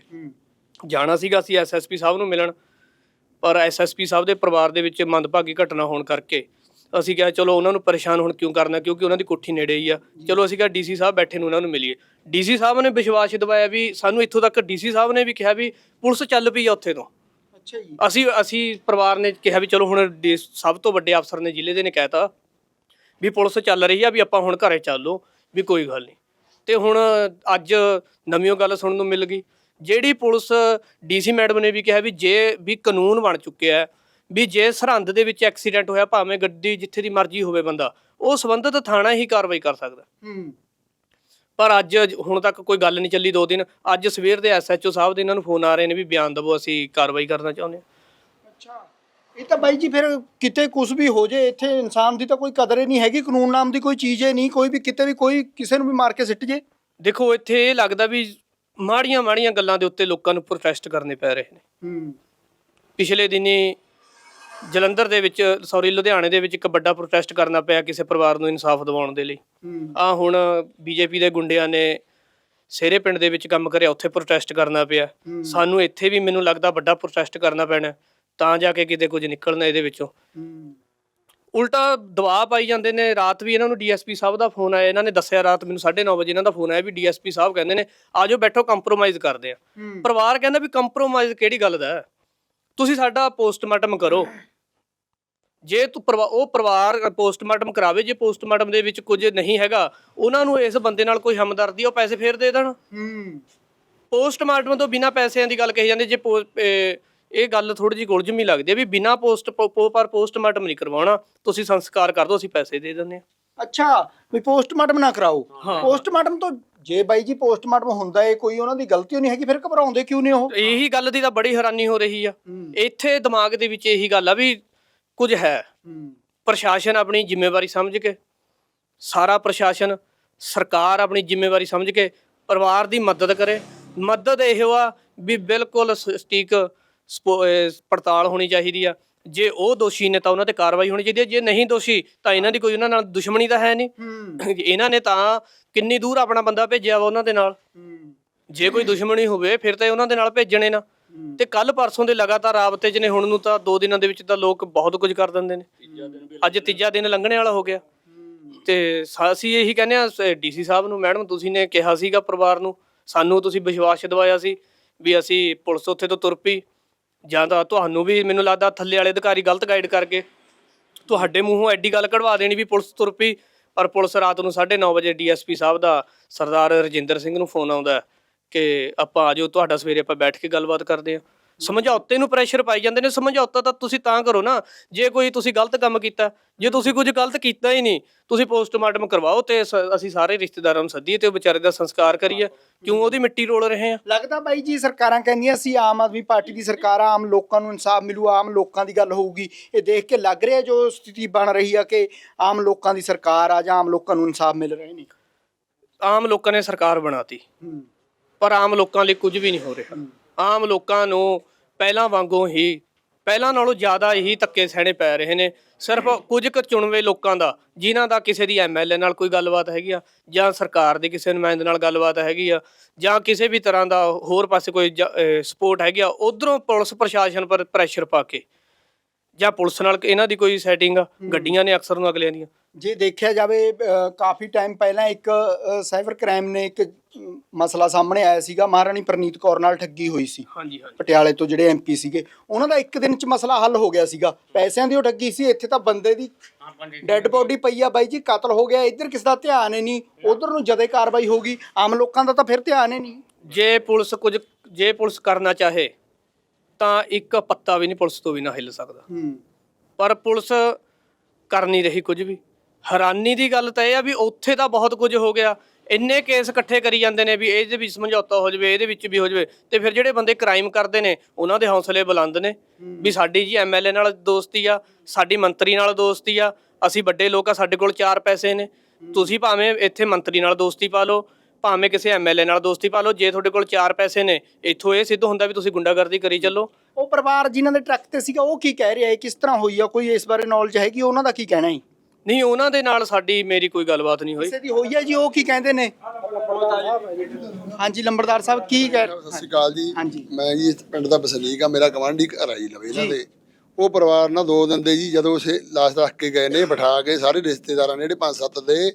D: ਜਾਣਾ ਸੀਗਾ ਅਸੀਂ ਐਸਐਸਪੀ ਸਾਹਿਬ ਨੂੰ ਮਿਲਣ ਪਰ ਐਸਐਸਪੀ ਸਾਹਿਬ ਦੇ ਪਰਿਵਾਰ ਦੇ ਵਿੱਚ ਮੰਦਭਾਗੀ ਘਟਨਾ ਹੋਣ ਕਰਕੇ ਅਸੀਂ ਕਿਹਾ ਚਲੋ ਉਹਨਾਂ ਨੂੰ ਪਰੇਸ਼ਾਨ ਹੁਣ ਕਿਉਂ ਕਰਨਾ ਕਿਉਂਕਿ ਉਹਨਾਂ ਦੀ ਕੋਠੀ ਨੇੜੇ ਹੀ ਆ। ਚਲੋ ਅਸੀਂ ਕਿਹਾ ਡੀਸੀ ਸਾਹਿਬ ਬੈਠੇ ਨੂੰ ਉਹਨਾਂ ਨੂੰ ਮਿਲੀਏ। ਡੀਸੀ ਸਾਹਿਬ ਨੇ ਵਿਸ਼ਵਾਸ ਦਿਵਾਇਆ ਵੀ ਸਾਨੂੰ ਇੱਥੋਂ ਤੱਕ ਡੀਸੀ ਸਾਹਿਬ ਨੇ ਵੀ ਕਿਹਾ ਵੀ ਪੁਲਿਸ ਚੱਲ ਪਈ ਆ ਉੱਥੇ ਤੋਂ।
C: ਅੱਛਾ ਜੀ।
D: ਅਸੀਂ ਅਸੀਂ ਪਰਿਵਾਰ ਨੇ ਕਿਹਾ ਵੀ ਚਲੋ ਹੁਣ ਡੀ- ਸਭ ਤੋਂ ਵੱਡੇ ਅਫਸਰ ਨੇ ਜ਼ਿਲ੍ਹੇ ਦੇ ਨੇ ਕਹਿਤਾ ਵੀ ਪੁਲਿਸ ਚੱਲ ਰਹੀ ਆ ਵੀ ਆਪਾਂ ਹੁਣ ਘਰੇ ਚੱਲੋ ਵੀ ਕੋਈ ਗੱਲ ਨਹੀਂ। ਤੇ ਹੁਣ ਅੱਜ ਨਵੀਂ ਗੱਲ ਸੁਣਨ ਨੂੰ ਮਿਲ ਗਈ। ਜਿਹੜੀ ਪੁਲਿਸ ਡੀਸੀ ਮੈਡਮ ਨੇ ਵੀ ਕਿਹਾ ਵੀ ਜੇ ਵੀ ਕਾਨੂੰਨ ਬਣ ਚੁੱਕਿਆ ਹੈ ਵੀ ਜੇ ਸਰਹੰਦ ਦੇ ਵਿੱਚ ਐਕਸੀਡੈਂਟ ਹੋਇਆ ਭਾਵੇਂ ਗੱਡੀ ਜਿੱਥੇ ਦੀ ਮਰਜ਼ੀ ਹੋਵੇ ਬੰਦਾ ਉਹ ਸੰਬੰਧਿਤ ਥਾਣਾ ਹੀ ਕਾਰਵਾਈ ਕਰ ਸਕਦਾ।
C: ਹੂੰ।
D: ਪਰ ਅੱਜ ਹੁਣ ਤੱਕ ਕੋਈ ਗੱਲ ਨਹੀਂ ਚੱਲੀ ਦੋ ਦਿਨ। ਅੱਜ ਸਵੇਰ ਦੇ ਐਸਐਚਓ ਸਾਹਿਬ ਦੇ ਇਹਨਾਂ ਨੂੰ ਫੋਨ ਆ ਰਹੇ ਨੇ ਵੀ ਬਿਆਨ ਦਵੋ ਅਸੀਂ ਕਾਰਵਾਈ ਕਰਨਾ ਚਾਹੁੰਦੇ ਹਾਂ।
C: ਅੱਛਾ। ਇਹ ਤਾਂ ਬਾਈ ਜੀ ਫਿਰ ਕਿਤੇ ਕੁਝ ਵੀ ਹੋ ਜੇ ਇੱਥੇ ਇਨਸਾਨ ਦੀ ਤਾਂ ਕੋਈ ਕਦਰ ਹੀ ਨਹੀਂ ਹੈਗੀ ਕਾਨੂੰਨ ਨਾਮ ਦੀ ਕੋਈ ਚੀਜ਼ ਹੀ ਨਹੀਂ ਕੋਈ ਵੀ ਕਿਤੇ ਵੀ ਕੋਈ ਕਿਸੇ ਨੂੰ ਵੀ ਮਾਰ ਕੇ ਸਿੱਟ ਜੇ।
D: ਦੇਖੋ ਇੱਥੇ ਇਹ ਲੱਗਦਾ ਵੀ ਮਾੜੀਆਂ ਮਾੜੀਆਂ ਗੱਲਾਂ ਦੇ ਉੱਤੇ ਲੋਕਾਂ ਨੂੰ ਪ੍ਰੋਟੈਸਟ ਕਰਨੇ ਪੈ ਰਹੇ ਨੇ।
C: ਹੂੰ।
D: ਪਿਛਲੇ ਦਿਨੀ ਜਲੰਧਰ ਦੇ ਵਿੱਚ ਸੌਰੀ ਲੁਧਿਆਣੇ ਦੇ ਵਿੱਚ ਇੱਕ ਵੱਡਾ ਪ੍ਰੋਟੈਸਟ ਕਰਨਾ ਪਿਆ ਕਿਸੇ ਪਰਿਵਾਰ ਨੂੰ ਇਨਸਾਫ ਦਿਵਾਉਣ ਦੇ ਲਈ। ਆ ਹੁਣ ਬੀਜੇਪੀ ਦੇ ਗੁੰਡਿਆਂ ਨੇ ਸੇਰੇ ਪਿੰਡ ਦੇ ਵਿੱਚ ਕੰਮ ਕਰਿਆ ਉੱਥੇ ਪ੍ਰੋਟੈਸਟ ਕਰਨਾ ਪਿਆ। ਸਾਨੂੰ ਇੱਥੇ ਵੀ ਮੈਨੂੰ ਲੱਗਦਾ ਵੱਡਾ ਪ੍ਰੋਟੈਸਟ ਕਰਨਾ ਪੈਣਾ ਤਾਂ ਜਾ ਕੇ ਕਿਤੇ ਕੁਝ ਨਿਕਲਣਾ ਇਹਦੇ ਵਿੱਚੋਂ। ਉਲਟਾ ਦਬਾਅ ਪਾਈ ਜਾਂਦੇ ਨੇ ਰਾਤ ਵੀ ਇਹਨਾਂ ਨੂੰ ਡੀਐਸਪੀ ਸਾਹਿਬ ਦਾ ਫੋਨ ਆਇਆ ਇਹਨਾਂ ਨੇ ਦੱਸਿਆ ਰਾਤ ਮੈਨੂੰ 9:30 ਵਜੇ ਇਹਨਾਂ ਦਾ ਫੋਨ ਆਇਆ ਵੀ ਡੀਐਸਪੀ ਸਾਹਿਬ ਕਹਿੰਦੇ ਨੇ ਆਜੋ ਬੈਠੋ ਕੰਪਰੋਮਾਈਜ਼ ਕਰਦੇ ਆ। ਪਰਿਵਾਰ ਕਹਿੰਦਾ ਵੀ ਕੰਪਰੋਮਾਈਜ਼ ਕਿਹੜੀ ਗੱਲ ਦਾ? ਤੁਸੀਂ ਸਾਡਾ ਪੋਸਟਮਾਰਟਮ ਕਰੋ। ਜੇ ਤੂੰ ਪਰਿਵਾ- ਉਹ ਪਰਿਵਾਰ ਪੋਸਟਮਾਰਟਮ ਕਰਾਵੇ ਜੇ ਪੋਸਟਮਾਰਟਮ ਦੇ ਵਿੱਚ ਕੁਝ ਨਹੀਂ ਹੈਗਾ ਉਹਨਾਂ ਨੂੰ ਇਸ ਬੰਦੇ ਨਾਲ ਕੋਈ ਹਮਦਰਦੀ ਆ, ਉਹ ਪੈਸੇ ਫੇਰ ਦੇ ਦੇਣ?
C: ਹੂੰ।
D: ਪੋਸਟਮਾਰਟਮ ਤੋਂ ਬਿਨਾ ਪੈਸਿਆਂ ਦੀ ਗੱਲ ਕਹੀ ਜਾਂਦੀ ਜੇ ਇਹ- ਗੱਲ ਥੋੜੀ ਜਿਹੀ ਗੁਲਝਮੀ ਲੱਗਦੀ ਹੈ ਵੀ ਬਿਨਾ ਪੋਸਟ ਪਰ ਪੋਸਟਮਾਰਟਮ ਨਹੀਂ ਕਰਵਾਉਣਾ ਤੁਸੀਂ ਸੰਸਕਾਰ ਕਰ ਦਿਓ ਅਸੀਂ ਪੈਸੇ ਦੇ ਦਿੰਦੇ ਹਾਂ
C: ਅੱਛਾ ਵੀ ਪੋਸਟਮਾਰਟਮ ਨਾ ਕਰਾਓ। ਪੋਸਟਮਾਰਟਮ ਤੋਂ ਜੇ ਬਾਈ ਜੀ ਪੋਸਟਮਾਰਟਮ ਹੁੰਦਾ ਏ ਕੋਈ ਉਹਨਾਂ ਦੀ ਗਲਤੀ ਨਹੀਂ ਹੈਗੀ ਫਿਰ ਘਬਰਾਉਂਦੇ ਕਿਉਂ ਨਹੀਂ ਉਹ?
D: ਇਹੀ ਗੱਲ ਦੀ ਤਾਂ ਬੜੀ ਹੈਰਾਨੀ ਹੋ ਰਹੀ ਆ। ਇੱਥੇ ਦਿਮਾਗ ਦੇ ਵਿੱਚ ਇਹੀ ਗੱਲ ਆ ਵੀ ਕੁਝ ਹੈ। ਪ੍ਰਸ਼ਾਸਨ ਆਪਣੀ ਜ਼ਿੰਮੇਵਾਰੀ ਸਮਝ ਕੇ ਸਾਰਾ ਪ੍ਰਸ਼ਾਸਨ ਸਰਕਾਰ ਆਪਣੀ ਜ਼ਿੰਮੇਵਾਰੀ ਸਮਝ ਕੇ ਪਰਿਵਾਰ ਦੀ ਮਦਦ ਕਰੇ। ਮਦਦ ਇਹੋ ਆ ਵੀ ਬਿਲਕੁਲ ਸਟੀਕ ਪੜਤਾਲ ਹੋਣੀ ਚਾਹੀਦੀ ਆ। ਜੇ ਉਹ ਦੋਸ਼ੀ ਨੇ ਤਾਂ ਉਹਨਾਂ ਤੇ ਕਾਰਵਾਈ ਹੋਣੀ ਚਾਹੀਦੀ ਹੈ ਜੇ ਨਹੀਂ ਦੋਸ਼ੀ ਤਾਂ ਇਹਨਾਂ ਦੀ ਕੋਈ ਉਹਨਾਂ ਨਾਲ ਦੁਸ਼ਮਣੀ ਤਾਂ ਹੈ ਨਹੀਂ।
C: ਹੂੰ।
D: ਇਹਨਾਂ ਨੇ ਤਾਂ ਕਿੰਨੀ ਦੂਰ ਆਪਣਾ ਬੰਦਾ ਭੇਜਿਆ ਵਾ ਉਹਨਾਂ ਦੇ ਨਾਲ।
C: ਹੂੰ।
D: ਜੇ ਕੋਈ ਦੁਸ਼ਮਣੀ ਹੋਵੇ ਫਿਰ ਤਾਂ ਇਹ ਉਹਨਾਂ ਦੇ ਨਾਲ ਭੇਜਣੇ ਨਾ। ਤੇ ਕੱਲ ਪਰਸੋਂ ਦੇ ਲਗਾਤਾਰ ਰਾਬਤੇ 'ਚ ਨੇ ਹੁਣ ਨੂੰ ਤਾਂ ਦੋ ਦਿਨਾਂ ਦੇ ਵਿੱਚ ਤਾਂ ਲੋਕ ਬਹੁਤ ਕੁਝ ਕਰ ਦਿੰਦੇ ਨੇ। ਅੱਜ ਤੀਜਾ ਦਿਨ ਲੰਘਣੇ ਵਾਲਾ ਹੋ ਗਿਆ। ਤੇ ਅਸੀਂ ਇਹੀ ਕਹਿੰਦੇ ਆ ਡੀਸੀ ਸਾਹਿਬ ਨੂੰ ਮੈਡਮ ਤੁਸੀਂ ਨੇ ਕਿਹਾ ਸੀਗਾ ਪਰਿਵਾਰ ਨੂੰ ਸਾਨੂੰ ਤੁਸੀਂ ਵਿਸ਼ਵਾਸ ਦਿਵਾਇਆ ਸੀ ਵੀ ਅਸੀਂ ਪੁਲਿਸ ਉੱਥੇ ਤੋਂ ਤੁਰ ਪਈ। ਜਾਂ ਤਾਂ ਤੁਹਾਨੂੰ ਵੀ ਮੈਨੂੰ ਲੱਗਦਾ ਥੱਲੇ ਵਾਲੇ ਅਧਿਕਾਰੀ ਗਲਤ ਗਾਈਡ ਕਰਕੇ ਤੁਹਾਡੇ ਮੂੰਹੋਂ ਐਡੀ ਗੱਲ ਕਢਵਾ ਦੇਣੀ ਵੀ ਪੁਲਿਸ ਤੁਰ ਪਈ, ਪਰ ਪੁਲਿਸ ਰਾਤ ਨੂੰ 9:30 ਵਜੇ ਡੀਐਸਪੀ ਸਾਹਿਬ ਦਾ ਸਰਦਾਰ ਰਜਿੰਦਰ ਸਿੰਘ ਨੂੰ ਫੋਨ ਆਉਂਦਾ ਕਿ ਆਪਾਂ ਆਜੋ ਤੁਹਾਡਾ ਸਵੇਰੇ ਆਪਾਂ ਬੈਠ ਕੇ ਗੱਲਬਾਤ ਕਰਦੇ ਹਾਂ। ਸਮਝੌਤੇ ਨੂੰ ਪ੍ਰੈਸ਼ਰ ਪਾਈ ਜਾਂਦੇ ਨੇ ਸਮਝੌਤਾ ਤਾਂ ਤੁਸੀਂ ਤਾਂ ਕਰੋ ਨਾ ਜੇ ਕੋਈ ਤੁਸੀਂ ਗਲਤ ਕੰਮ ਕੀਤਾ ਜੇ ਤੁਸੀਂ ਕੁਝ ਗਲਤ ਕੀਤਾ ਹੀ ਨਹੀਂ ਤੁਸੀਂ ਪੋਸਟਮਾਰਟਮ ਕਰਵਾਓ ਤੇ ਸ- ਅਸੀਂ ਸਾਰੇ ਰਿਸ਼ਤੇਦਾਰਾਂ ਨੂੰ ਸੱਦੀਏ ਤੇ ਉਹ ਵਿਚਾਰੇ ਦਾ ਸੰਸਕਾਰ ਕਰੀਏ ਕਿਉਂ ਉਹਦੀ ਮਿੱਟੀ ਰੋਲ ਰਹੇ ਆ?
C: ਲੱਗਦਾ ਬਾਈ ਜੀ ਸਰਕਾਰਾਂ ਕਹਿੰਦੀਆਂ ਸੀ ਆਮ ਆਦਮੀ ਪਾਰਟੀ ਦੀ ਸਰਕਾਰ ਆ, ਆਮ ਲੋਕਾਂ ਨੂੰ ਇਨਸਾਫ ਮਿਲੂ ਆਮ ਲੋਕਾਂ ਦੀ ਗੱਲ ਹੋਊਗੀ। ਇਹ ਦੇਖ ਕੇ ਲੱਗ ਰਿਹਾ ਜੋ ਸਥਿਤੀ ਬਣ ਰਹੀ ਆ ਕਿ ਆਮ ਲੋਕਾਂ ਦੀ ਸਰਕਾਰ ਆ ਜਾਂ ਆਮ ਲੋਕਾਂ ਨੂੰ ਇਨਸਾਫ ਮਿਲ ਰਹੇ ਨੇ
D: ਆਮ ਲੋਕਾਂ ਨੇ ਸਰਕਾਰ ਬਣਾਤੀ ਪਰ ਆਮ ਲੋਕਾਂ ਲਈ ਕੁਝ ਵੀ ਨਹੀਂ ਹੋ ਰਿਹਾ। ਆਮ ਲੋਕਾਂ ਨੂੰ ਪਹਿਲਾਂ ਵਾਂਗੂ ਹੀ, ਪਹਿਲਾਂ ਨਾਲੋਂ ਜ਼ਿਆਦਾ ਹੀ ਧੱਕੇ ਸਹਿਣੇ ਪੈ ਰਹੇ ਨੇ। ਸਿਰਫ ਕੁਝ ਕੁ ਚੁਣਵੇਂ ਲੋਕਾਂ ਦਾ, ਜਿਨ੍ਹਾਂ ਦਾ ਕਿਸੇ ਦੀ ਐਮਐਲਏ ਨਾਲ ਕੋਈ ਗੱਲਬਾਤ ਹੈਗੀ ਆ, ਜਾਂ ਸਰਕਾਰ ਦੇ ਕਿਸੇ ਨੁਮਾਇੰਦੇ ਨਾਲ ਗੱਲਬਾਤ ਹੈਗੀ ਆ, ਜਾਂ ਕਿਸੇ ਵੀ ਤਰ੍ਹਾਂ ਦਾ ਹੋਰ ਪਾਸੇ ਕੋਈ ਸਪੋਰਟ ਹੈਗੀ ਆ, ਉਧਰੋਂ ਪੁਲਿਸ ਪ੍ਰਸ਼ਾਸਨ ਪਰ ਪ੍ਰੈਸ਼ਰ ਪਾ ਕੇ ਜਾਂ ਪੁਲਿਸ ਨਾਲ ਇਹਨਾਂ ਦੀ ਕੋਈ ਸੈਟਿੰਗ ਆ ਗੱਡੀਆਂ ਨੇ ਅਕਸਰ ਨੂੰ ਅਗਲਿਆਂ ਦੀਆਂ।
C: ਜੇ ਦੇਖਿਆ ਜਾਵੇ ਅ, ਕਾਫੀ ਟਾਈਮ ਪਹਿਲਾਂ ਇੱਕ ਅ, ਸਾਈਬਰ ਕ੍ਰਾਈਮ ਨੇ ਇੱਕ ਮਸਲਾ ਸਾਹਮਣੇ ਆਇਆ ਸੀਗਾ। ਮਹਾਰਾਣੀ ਪ੍ਰਨੀਤ ਕੌਰ ਨਾਲ ਠੱਗੀ ਹੋਈ ਸੀ।
D: ਹਾਂਜੀ ਹਾਂਜੀ।
C: ਪਟਿਆਲੇ ਤੋਂ ਜਿਹੜੇ ਐਮਪੀ ਸੀਗੇ ਉਹਨਾਂ ਦਾ ਇੱਕ ਦਿਨ ਚ ਮਸਲਾ ਹੱਲ ਹੋ ਗਿਆ ਸੀਗਾ। ਪੈਸਿਆਂ ਦੀ ਉਹ ਠੱਗੀ ਸੀ ਇੱਥੇ ਤਾਂ ਬੰਦੇ ਦੀ ਡੈੱਡ ਬੋਡੀ ਪਈ ਆ ਬਾਈ ਜੀ ਕਤਲ ਹੋ ਗਿਆ। ਇੱਧਰ ਕਿਸ ਦਾ ਧਿਆਨ ਹੀ ਨਹੀਂ ਉਧਰ ਨੂੰ ਜਦੇ ਕਾਰਵਾਈ ਹੋਗੀ ਆਮ ਲੋਕਾਂ ਦਾ ਤਾਂ ਫਿਰ ਧਿਆਨ ਹੀ ਨਹੀਂ।
D: ਜੇ ਪੁਲਿਸ ਕੁਝ ਜੇ ਪੁਲਿਸ ਕਰਨਾ ਚਾਹੇ ਤਾਂ ਇੱਕ ਪੱਤਾ ਵੀ ਨਹੀਂ ਪੁਲਿਸ ਤੋਂ ਵੀ ਨਾ ਹਿੱਲ ਸਕਦਾ।
C: ਹੂੰ।
D: ਪਰ ਪੁਲਿਸ ਕਰ ਨਹੀਂ ਰਹੀ ਕੁਝ ਵੀ। ਹੈਰਾਨੀ ਦੀ ਗੱਲ ਤਾਂ ਇਹ ਆ ਵੀ ਉੱਥੇ ਤਾਂ ਬਹੁਤ ਕੁਝ ਹੋ ਗਿਆ। ਇੰਨੇ ਕੇਸ ਇਕੱਠੇ ਕਰੀ ਜਾਂਦੇ ਨੇ ਵੀ ਇਹਦੇ ਵਿੱਚ ਸਮਝੌਤਾ ਹੋ ਜਾਵੇ ਇਹਦੇ ਵਿੱਚ ਵੀ ਹੋ ਜਾਵੇ ਤੇ ਫਿਰ ਜਿਹੜੇ ਬੰਦੇ ਕ੍ਰਾਈਮ ਕਰਦੇ ਨੇ ਉਹਨਾਂ ਦੇ ਹੌਸਲੇ ਬੁਲੰਦ ਨੇ। ਵੀ ਸਾਡੀ ਜੀ ਐਮਐਲਏ ਨਾਲ ਦੋਸਤੀ ਆ ਸਾਡੀ ਮੰਤਰੀ ਨਾਲ ਦੋਸਤੀ ਆ ਅਸੀਂ ਵੱਡੇ ਲੋਕ ਆ ਸਾਡੇ ਕੋਲ ਚਾਰ ਪੈਸੇ ਨੇ। ਤੁਸੀਂ ਭਾਵੇਂ ਇੱਥੇ ਮੰਤਰੀ ਨਾਲ ਦੋਸਤੀ ਪਾ ਲਓ ਭਾਵੇਂ ਕਿਸੇ ਐਮਐਲਏ ਨਾਲ ਦੋਸਤੀ ਪਾ ਲਓ ਜੇ ਤੁਹਾਡੇ ਕੋਲ ਚਾਰ ਪੈਸੇ ਨੇ ਇੱਥੋਂ ਇਹ ਸਿੱਧ ਹੁੰਦਾ ਵੀ ਤੁਸੀਂ ਗੁੰਡਾਗਰਦੀ ਕਰੀ ਚੱਲੋ।
C: ਉਹ ਪਰਿਵਾਰ ਜਿਨ੍ਹਾਂ ਦੇ ਟਰੱਕ ਤੇ ਸੀਗਾ ਉਹ ਕੀ ਕਹਿ ਰਿਹਾ ਹੈ? ਕਿਸ ਤਰ੍ਹਾਂ ਹੋਈ ਆ? ਕੋਈ ਇਸ ਬਾਰੇ ਨੌਲੇਜ ਹੈਗੀ? ਉਹਨਾਂ ਦਾ ਕੀ ਕਹਿਣਾ ਹੈ?
D: ਨਹੀਂ ਉਹਨਾਂ ਦੇ ਨਾਲ ਸਾਡੀ ਮੇਰੀ ਕੋਈ ਗੱਲਬਾਤ ਨਹੀਂ ਹੋਈ।
C: ਕਿਸੇ ਦੀ ਹੋਈ ਹੈ ਜੀ? ਉਹ ਕੀ ਕਹਿੰਦੇ ਨੇ? ਹਾਂਜੀ ਲੰਬੜਦਾਰ ਸਾਹਿਬ ਕੀ ਕਹਿ
I: ਸਤਿ ਸ਼੍ਰੀ ਅਕਾਲ ਜੀ।
C: ਹਾਂਜੀ।
I: ਮੈਂ ਜੀ ਇਸ ਪਿੰਡ ਦਾ ਵਸਨੀਕ ਆ ਮੇਰਾ ਗਵਾਂਢੀ ਘਰ ਆ ਜੀ ਲਵੇ ਇਹਨਾਂ ਦੇ। ਉਹ ਪਰਿਵਾਰ ਨਾਲ ਦੋ ਦਿਨ ਦੇ ਜੀ ਜਦੋਂ ਉਸੇ ਲਾਸ਼ ਰੱਖ ਕੇ ਗਏ ਨੇ ਬਿਠਾ ਕੇ ਸਾਰੇ ਰਿਸ਼ਤੇਦਾਰਾਂ ਨੇ ਜਿਹੜੇ ਪੰਜ ਸੱਤ ਦੇ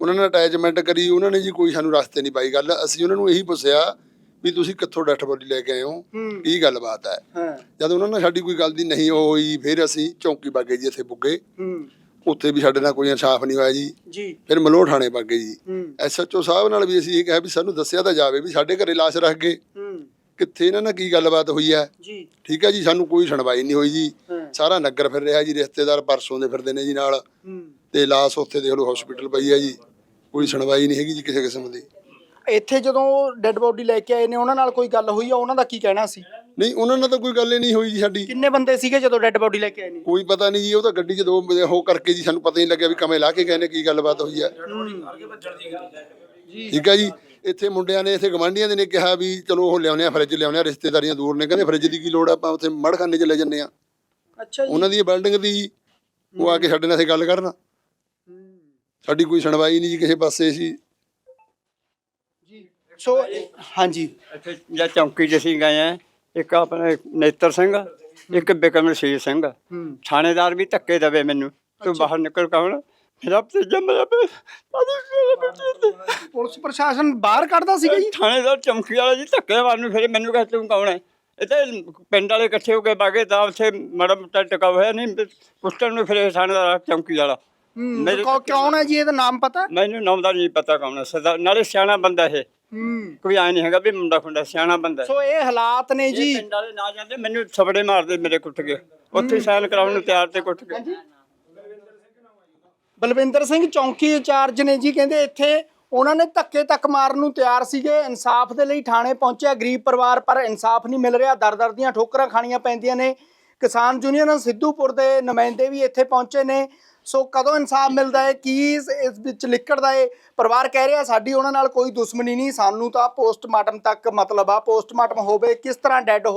I: ਉਹਨਾਂ ਨੇ ਅਟੈਚਮੈਂਟ ਕਰੀ ਉਹਨਾਂ ਨੇ ਜੀ ਕੋਈ ਸਾਨੂੰ ਰਸਤੇ ਨਹੀਂ ਪਾਈ ਗੱਲ। ਅਸੀਂ ਉਹਨਾਂ ਨੂੰ ਇਹੀ ਪੁੱਛਿਆ ਵੀ ਤੁਸੀਂ ਕਿੱਥੋਂ ਡੈਥ ਬੋਡੀ ਲੈ ਕੇ ਆਏ ਹੋ? ਕੀ ਗੱਲਬਾਤ ਹੈ।
C: ਹਾਂ।
I: ਜਦ ਉਹਨਾਂ ਨਾਲ ਸਾਡੀ ਕੋਈ ਗੱਲ ਦੀ ਨਹੀਂ ਹੋਈ ਫਿਰ ਅਸੀਂ ਚੌਂਕੀ ਬਾਗੇ ਜੀ ਇੱਥੇ ਬੁੱਗੇ। ਉੱਥੇ ਵੀ ਸਾਡੇ ਨਾਲ ਕੋਈ ਇਨਸਾਫ ਨਹੀਂ ਹੋਇਆ ਜੀ। ਫਿਰ ਮਲੋਹ ਥਾਣੇ ਗਏ ਜੀ। ਐਸਐਚਓ ਸਾਹਿਬ ਨਾਲ ਵੀ ਅਸੀਂ ਇਹ ਕਿਹਾ ਵੀ ਸਾਨੂੰ ਦੱਸਿਆ ਤਾਂ ਜਾਵੇ ਵੀ ਸਾਡੇ ਘਰੇ ਲਾਸ਼ ਰੱਖ ਗਏ। ਕਿੱਥੇ ਇਹਨਾਂ ਨਾਲ ਕੀ ਗੱਲਬਾਤ ਹੋਈ ਹੈ?
C: ਜੀ।
I: ਠੀਕ ਹੈ ਜੀ ਸਾਨੂੰ ਕੋਈ ਸੁਣਵਾਈ ਨਹੀਂ ਹੋਈ ਜੀ। ਸਾਰਾ ਨਗਰ ਫਿਰ ਰਿਹਾ ਜੀ ਰਿਸ਼ਤੇਦਾਰ ਪਰਸੋਂ ਦੇ ਫਿਰਦੇ ਨੇ ਜੀ ਨਾਲ। ਤੇ ਲਾਸ਼ ਉੱਥੇ ਦੇਖ ਲਓ ਹਸਪੀਟਲ ਪਈ ਹੈ ਜੀ। ਕੋਈ ਸੁਣਵਾਈ ਨਹੀਂ ਹੈਗੀ ਜੀ ਕਿਸੇ ਕਿਸਮ ਦੀ।
C: ਇੱਥੇ ਜਦੋਂ ਡੈੱਡ ਬੋਡੀ ਲੈ ਕੇ ਆਏ ਨੇ ਉਹਨਾਂ ਨਾਲ ਕੋਈ ਗੱਲ ਹੋਈ ਆ? ਉਹਨਾਂ ਦਾ ਕੀ ਕਹਿਣਾ ਸੀ?
I: ਨਹੀਂ ਉਹਨਾਂ ਨਾਲ ਤਾਂ ਕੋਈ ਗੱਲ ਹੀ ਨਹੀਂ ਹੋਈ ਜੀ ਸਾਡੀ।
C: ਕਿੰਨੇ ਬੰਦੇ ਸੀਗੇ ਜਦੋਂ ਡੈੱਡ ਬੋਡੀ ਲੈ ਕੇ ਆਏ ਨੇ?
I: ਕੋਈ ਪਤਾ ਨਹੀਂ ਜੀ ਉਹ ਤਾਂ ਗੱਡੀ 'ਚ ਦੋ ਵਜੇ ਹੋ ਕਰਕੇ ਜੀ ਸਾਨੂੰ ਪਤਾ ਹੀ ਨਹੀਂ ਲੱਗਿਆ ਵੀ ਕਮੇ ਲਾ ਕੇ ਗਏ ਨੇ ਕੀ ਗੱਲਬਾਤ ਹੋਈ ਹੈ। ਠੀਕ ਹੈ ਜੀ ਇੱਥੇ ਮੁੰਡਿਆਂ ਨੇ ਇੱਥੇ ਗਵਾਂਢੀਆਂ ਦੇ ਨੇ ਕਿਹਾ ਵੀ ਚਲੋ ਉਹ ਲਿਆਉਂਦੇ ਆ ਫਰਿੱਜ ਲਿਆਉਂਦੇ ਆ ਰਿਸ਼ਤੇਦਾਰੀਆਂ ਦੂਰ ਨੇ ਕਹਿੰਦੇ ਫਰਿੱਜ ਦੀ ਕੀ ਲੋੜ ਆ ਆਪਾਂ ਉੱਥੇ ਮੜਖਾਨੇ 'ਚ ਲੈ ਜੰਨੇ ਆ।
C: ਅੱਛਾ ਜੀ।
I: ਉਹਨਾਂ ਦੀ ਬਿਲਡਿੰਗ ਦੀ ਉਹ ਆ ਕੇ ਸਾਡੇ ਨਾਲ ਇਹ ਗੱਲ ਕਰਨ। ਸਾਡੀ ਕੋਈ ਸੁਣਵਾਈ ਨਹੀਂ ਜੀ ਕਿਸੇ ਪਾਸੇ ਸੀ।
C: ਸੋ ਹਾਂਜੀ।
E: ਇੱਥੇ ਜਾਂ ਚੌਂਕੀ 'ਚ ਅਸੀਂ ਗਏ ਆ ਇੱਕ ਆਪਣੇ ਨੇਤਰ ਸਿੰਘ ਇੱਕ ਬਿਕਰਮਸ਼ੀਰ ਸਿੰਘ। ਥਾਣੇਦਾਰ ਵੀ ਧੱਕੇ ਦਵੇ ਮੈਨੂੰ ਤੂੰ ਬਾਹਰ ਨਿਕਲ ਕੌਣ ਮੇਰਾ ਭਤੀਜਾ ਮੇਰਾ ਭਤੀਜਾ।
C: ਪੁਲਿਸ ਪ੍ਰਸ਼ਾਸਨ ਬਾਹਰ ਕੱਢਦਾ ਸੀਗਾ ਜੀ?
E: ਥਾਣੇਦਾਰ ਚੌਂਕੀ ਵਾਲਾ ਜੀ ਧੱਕੇ ਮਾਰਨ ਨੂੰ ਫਿਰ ਮੈਨੂੰ ਕਹੇ ਤੂੰ ਕੌਣ ਹੈ? ਇਹ ਤਾਂ ਪਿੰਡ ਵਾਲੇ ਇਕੱਠੇ ਹੋ ਕੇ ਬਾਗੇ ਤਾਂ ਉੱਥੇ ਮਾੜਾ ਮੋਟਾ ਟਿਕਾ ਹੋਇਆ ਨਹੀਂ ਪੁੱਛਣ ਨੂੰ ਫਿਰ ਥਾਣੇਦਾਰ ਚੌਂਕੀ ਵਾਲਾ। ਮੇਰੇ
C: ਕੌ ਕੌਣ ਹੈ ਜੀ ਇਹਦਾ ਨਾਮ ਪਤਾ?
E: ਮੈਨੂੰ ਨਾਮ ਦਾ ਨਹੀਂ ਪਤਾ ਕੌਣ ਹੈ ਸਰਦਾਰ ਨਾਲੇ ਸਿਆਣਾ ਬੰਦਾ ਇਹ।
C: ਹੂੰ।
E: ਕੋਈ ਆਏ ਨਹੀਂ ਹੈਗਾ ਵੀ ਮੁੰਡਾ ਖੁੰਡਾ ਸਿਆਣਾ ਬੰਦਾ
C: ਸੋ ਇਹ ਹਾਲਾਤ ਨੇ
E: ਜੀ। ਪਿੰਡ ਵਾਲੇ ਨਾ ਜਾਂਦੇ ਮੈਨੂੰ ਥਪੜੇ ਮਾਰਦੇ ਮੇਰੇ ਕੁੱਟ ਕੇ। ਉੱਥੇ ਸਾਈਨ ਕਰਾਉਣ ਨੂੰ ਤਿਆਰ ਤੇ ਕੁੱਟ ਕੇ।
C: ਬਲਵਿੰਦਰ ਸਿੰਘ ਚੌਂਕੀ ਇੰਚਾਰਜ ਨੇ ਜੀ ਕਹਿੰਦੇ ਇੱਥੇ ਉਹਨਾਂ ਨੇ ਧੱਕੇ ਤੱਕ ਮਾਰਨ ਨੂੰ ਤਿਆਰ ਸੀਗੇ। ਇਨਸਾਫ ਦੇ ਲਈ ਥਾਣੇ ਪਹੁੰਚਿਆ। ਗਰੀਬ ਪਰਿਵਾਰ ਪਰ ਇਨਸਾਫ ਨਹੀਂ ਮਿਲ ਰਿਹਾ। ਦਰ ਦਰ ਦੀਆਂ ਠੋਕਰਾਂ ਖਾਣੀਆਂ ਪੈਂਦੀਆਂ ਨੇ। ਕਿਸਾਨ ਯੂਨੀਅਨ ਸਿੱਧੂਪੁਰ ਦੇ ਨੁਮਾਇੰਦੇ ਵੀ ਇੱਥੇ ਪਹੁੰਚੇ ਨੇ। ਸੋ ਕਦੋਂ ਇਨਸਾਫ ਮਿਲਦਾ ਹੈ? ਕੀ ਇਸ ਇਸ ਵਿੱਚ ਲਿਕੜਦਾ ਹੈ ਪਰਿਵਾਰ ਕਹਿ ਰਿਹਾ ਸਾਡੀ ਉਹਨਾਂ ਨਾਲ ਕੋਈ ਦੁਸ਼ਮਣੀ ਨਹੀਂ। ਸਾਨੂੰ ਤਾਂ ਪੋਸਟਮਾਰਟਮ ਤੱਕ ਮਤਲਬ ਆ, ਪੋਸਟਮਾਰਟਮ ਹੋਵੇ, ਕਿਸ ਤਰ੍ਹਾਂ ਡੈੱਡ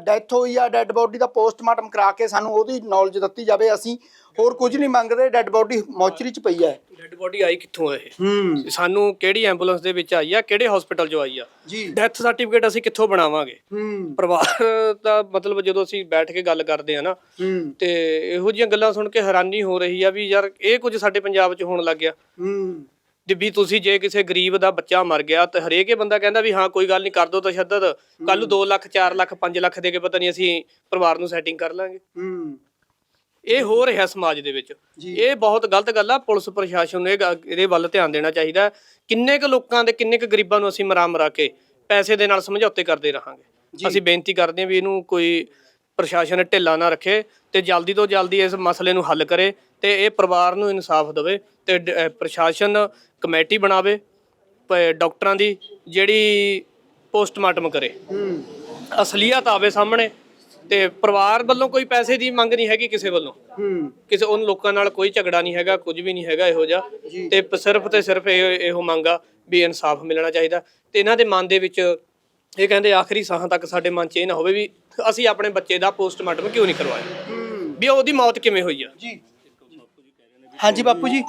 C: ਡੈਥ ਹੋਈ ਆ, ਡੈੱਡ ਬੋਡੀ ਦਾ ਪੋਸਟਮਾਰਟਮ ਕਰਾ ਕੇ ਸਾਨੂੰ ਉਹਦੀ ਨੌਲੇਜ ਦਿੱਤੀ ਜਾਵੇ। ਅਸੀਂ ਹੋਰ ਕੁਝ ਨਹੀਂ ਮੰਗਦੇ, ਡੈੱਡ ਬੋਡੀ ਮੌਚਰੀ 'ਚ ਪਈ ਹੈ।
D: ਡੈੱਡ ਬੋਡੀ ਆਈ ਕਿੱਥੋਂ ਆ ਇਹ?
C: ਹੂੰ।
D: ਸਾਨੂੰ ਕਿਹੜੀ ਐਂਬੂਲੈਂਸ ਦੇ ਵਿੱਚ ਆਈ ਆ ਕਿਹੜੇ ਹਸਪੀਟਲ 'ਚੋਂ ਆਈ ਆ?
C: ਜੀ।
D: ਡੈਥ ਸਰਟੀਫਿਕੇਟ ਅਸੀਂ ਕਿੱਥੋਂ ਬਣਾਵਾਂਗੇ?
C: ਹੂੰ।
D: ਪਰਿਵਾਰ ਦਾ ਮਤਲਬ ਜਦੋਂ ਅਸੀਂ ਬੈਠ ਕੇ ਗੱਲ ਕਰਦੇ ਆ ਨਾ
C: ਹੂੰ।
D: ਤੇ ਇਹੋ ਜਿਹੀਆਂ ਗੱਲਾਂ ਸੁਣ ਕੇ ਹੈਰਾਨੀ ਹੋ ਰਹੀ ਆ ਵੀ ਯਾਰ ਇਹ ਕੁਝ ਸਾਡੇ ਪੰਜਾਬ 'ਚ ਹੋਣ ਲੱਗ ਗਿਆ।
C: ਹੂੰ।
D: ਤੇ ਵੀ ਤੁਸੀਂ ਜੇ ਕਿਸੇ ਗਰੀਬ ਦਾ ਬੱਚਾ ਮਰ ਗਿਆ ਤੇ ਹਰੇਕ ਹੀ ਬੰਦਾ ਕਹਿੰਦਾ ਵੀ ਹਾਂ ਕੋਈ ਗੱਲ ਨਹੀਂ ਕਰ ਦੋ ਤਸ਼ੱਦਦ ਕੱਲ ਨੂੰ 2 ਲੱਖ 4 ਲੱਖ 5 ਲੱਖ ਦੇ ਕੇ ਪਤਾ ਨਹੀਂ ਅਸੀਂ ਪਰਿਵਾਰ ਨੂੰ ਸੈਟਿੰਗ ਕਰ ਲਾਂਗੇ।
C: ਹੂੰ।
D: ਇਹ ਹੋ ਰਿਹਾ ਸਮਾਜ ਦੇ ਵਿੱਚ। ਇਹ ਬਹੁਤ ਗਲਤ ਗੱਲ ਆ ਪੁਲਿਸ ਪ੍ਰਸ਼ਾਸਨ ਨੂੰ ਇਹ ਗ- ਇਹਦੇ ਵੱਲ ਧਿਆਨ ਦੇਣਾ ਚਾਹੀਦਾ। ਕਿੰਨੇ ਕੁ ਲੋਕਾਂ ਦੇ ਕਿੰਨੇ ਕੁ ਗਰੀਬਾਂ ਨੂੰ ਅਸੀਂ ਮਰਾ ਮਰਾ ਕੇ ਪੈਸੇ ਦੇ ਨਾਲ ਸਮਝੌਤੇ ਕਰਦੇ ਰਹਾਂਗੇ। ਅਸੀਂ ਬੇਨਤੀ ਕਰਦੇ ਹਾਂ ਵੀ ਇਹਨੂੰ ਕੋਈ ਪ੍ਰਸ਼ਾਸਨ ਢਿੱਲਾ ਨਾ ਰੱਖੇ ਤੇ ਜਲਦੀ ਤੋਂ ਜਲਦੀ ਇਸ ਮਸਲੇ ਨੂੰ ਹੱਲ ਕਰੇ ਤੇ ਇਹ ਪਰਿਵਾਰ ਨੂੰ ਇਨਸਾਫ ਦੇਵੇ ਤੇ ਡ- ਅਹ ਪ੍ਰਸ਼ਾਸਨ ਕਮੇਟੀ ਬਣਾਵੇ ਪ- ਡਾਕਟਰਾਂ ਦੀ ਜਿਹੜੀ ਪੋਸਟਮਾਰਟਮ ਕਰੇ। ਅਸਲੀਅਤ ਆਵੇ ਸਾਹਮਣੇ ਤੇ ਪਰਿਵਾਰ ਵੱਲੋਂ ਕੋਈ ਪੈਸੇ ਦੀ ਮੰਗ ਨਹੀਂ ਹੈਗੀ ਕਿਸੇ ਵੱਲੋਂ।
C: ਹੂੰ।
D: ਕਿਸੇ ਉਹਨਾਂ ਲੋਕਾਂ ਨਾਲ ਕੋਈ ਝਗੜਾ ਨਹੀਂ ਹੈਗਾ ਕੁਝ ਵੀ ਨਹੀਂ ਹੈਗਾ ਇਹੋ ਜਿਹਾ। ਤੇ ਪ- ਸਿਰਫ ਤੇ ਸਿਰਫ ਇਹ ਇਹੋ ਮੰਗਾ ਵੀ ਇਨਸਾਫ ਮਿਲਣਾ ਚਾਹੀਦਾ। ਤੇ ਇਹਨਾਂ ਦੇ ਮਨ ਦੇ ਵਿੱਚ ਇਹ ਕਹਿੰਦੇ ਆਖਰੀ ਸਾਹਾਂ ਤੱਕ ਸਾਡੇ ਮਨ 'ਚ ਇਹ ਨਾ ਹੋਵੇ ਵੀ ਅਸੀਂ ਆਪਣੇ ਬੱਚੇ ਦਾ ਪੋਸਟਮਾਰਟਮ ਕਿਉਂ ਨਹੀਂ ਕਰਵਾਇਆ? ਵੀ ਉਹਦੀ ਮੌਤ ਕਿਵੇਂ ਹੋਈ ਆ?
C: ਜੀ। ਹਾਂਜੀ ਬਾਪੂ ਜੀ।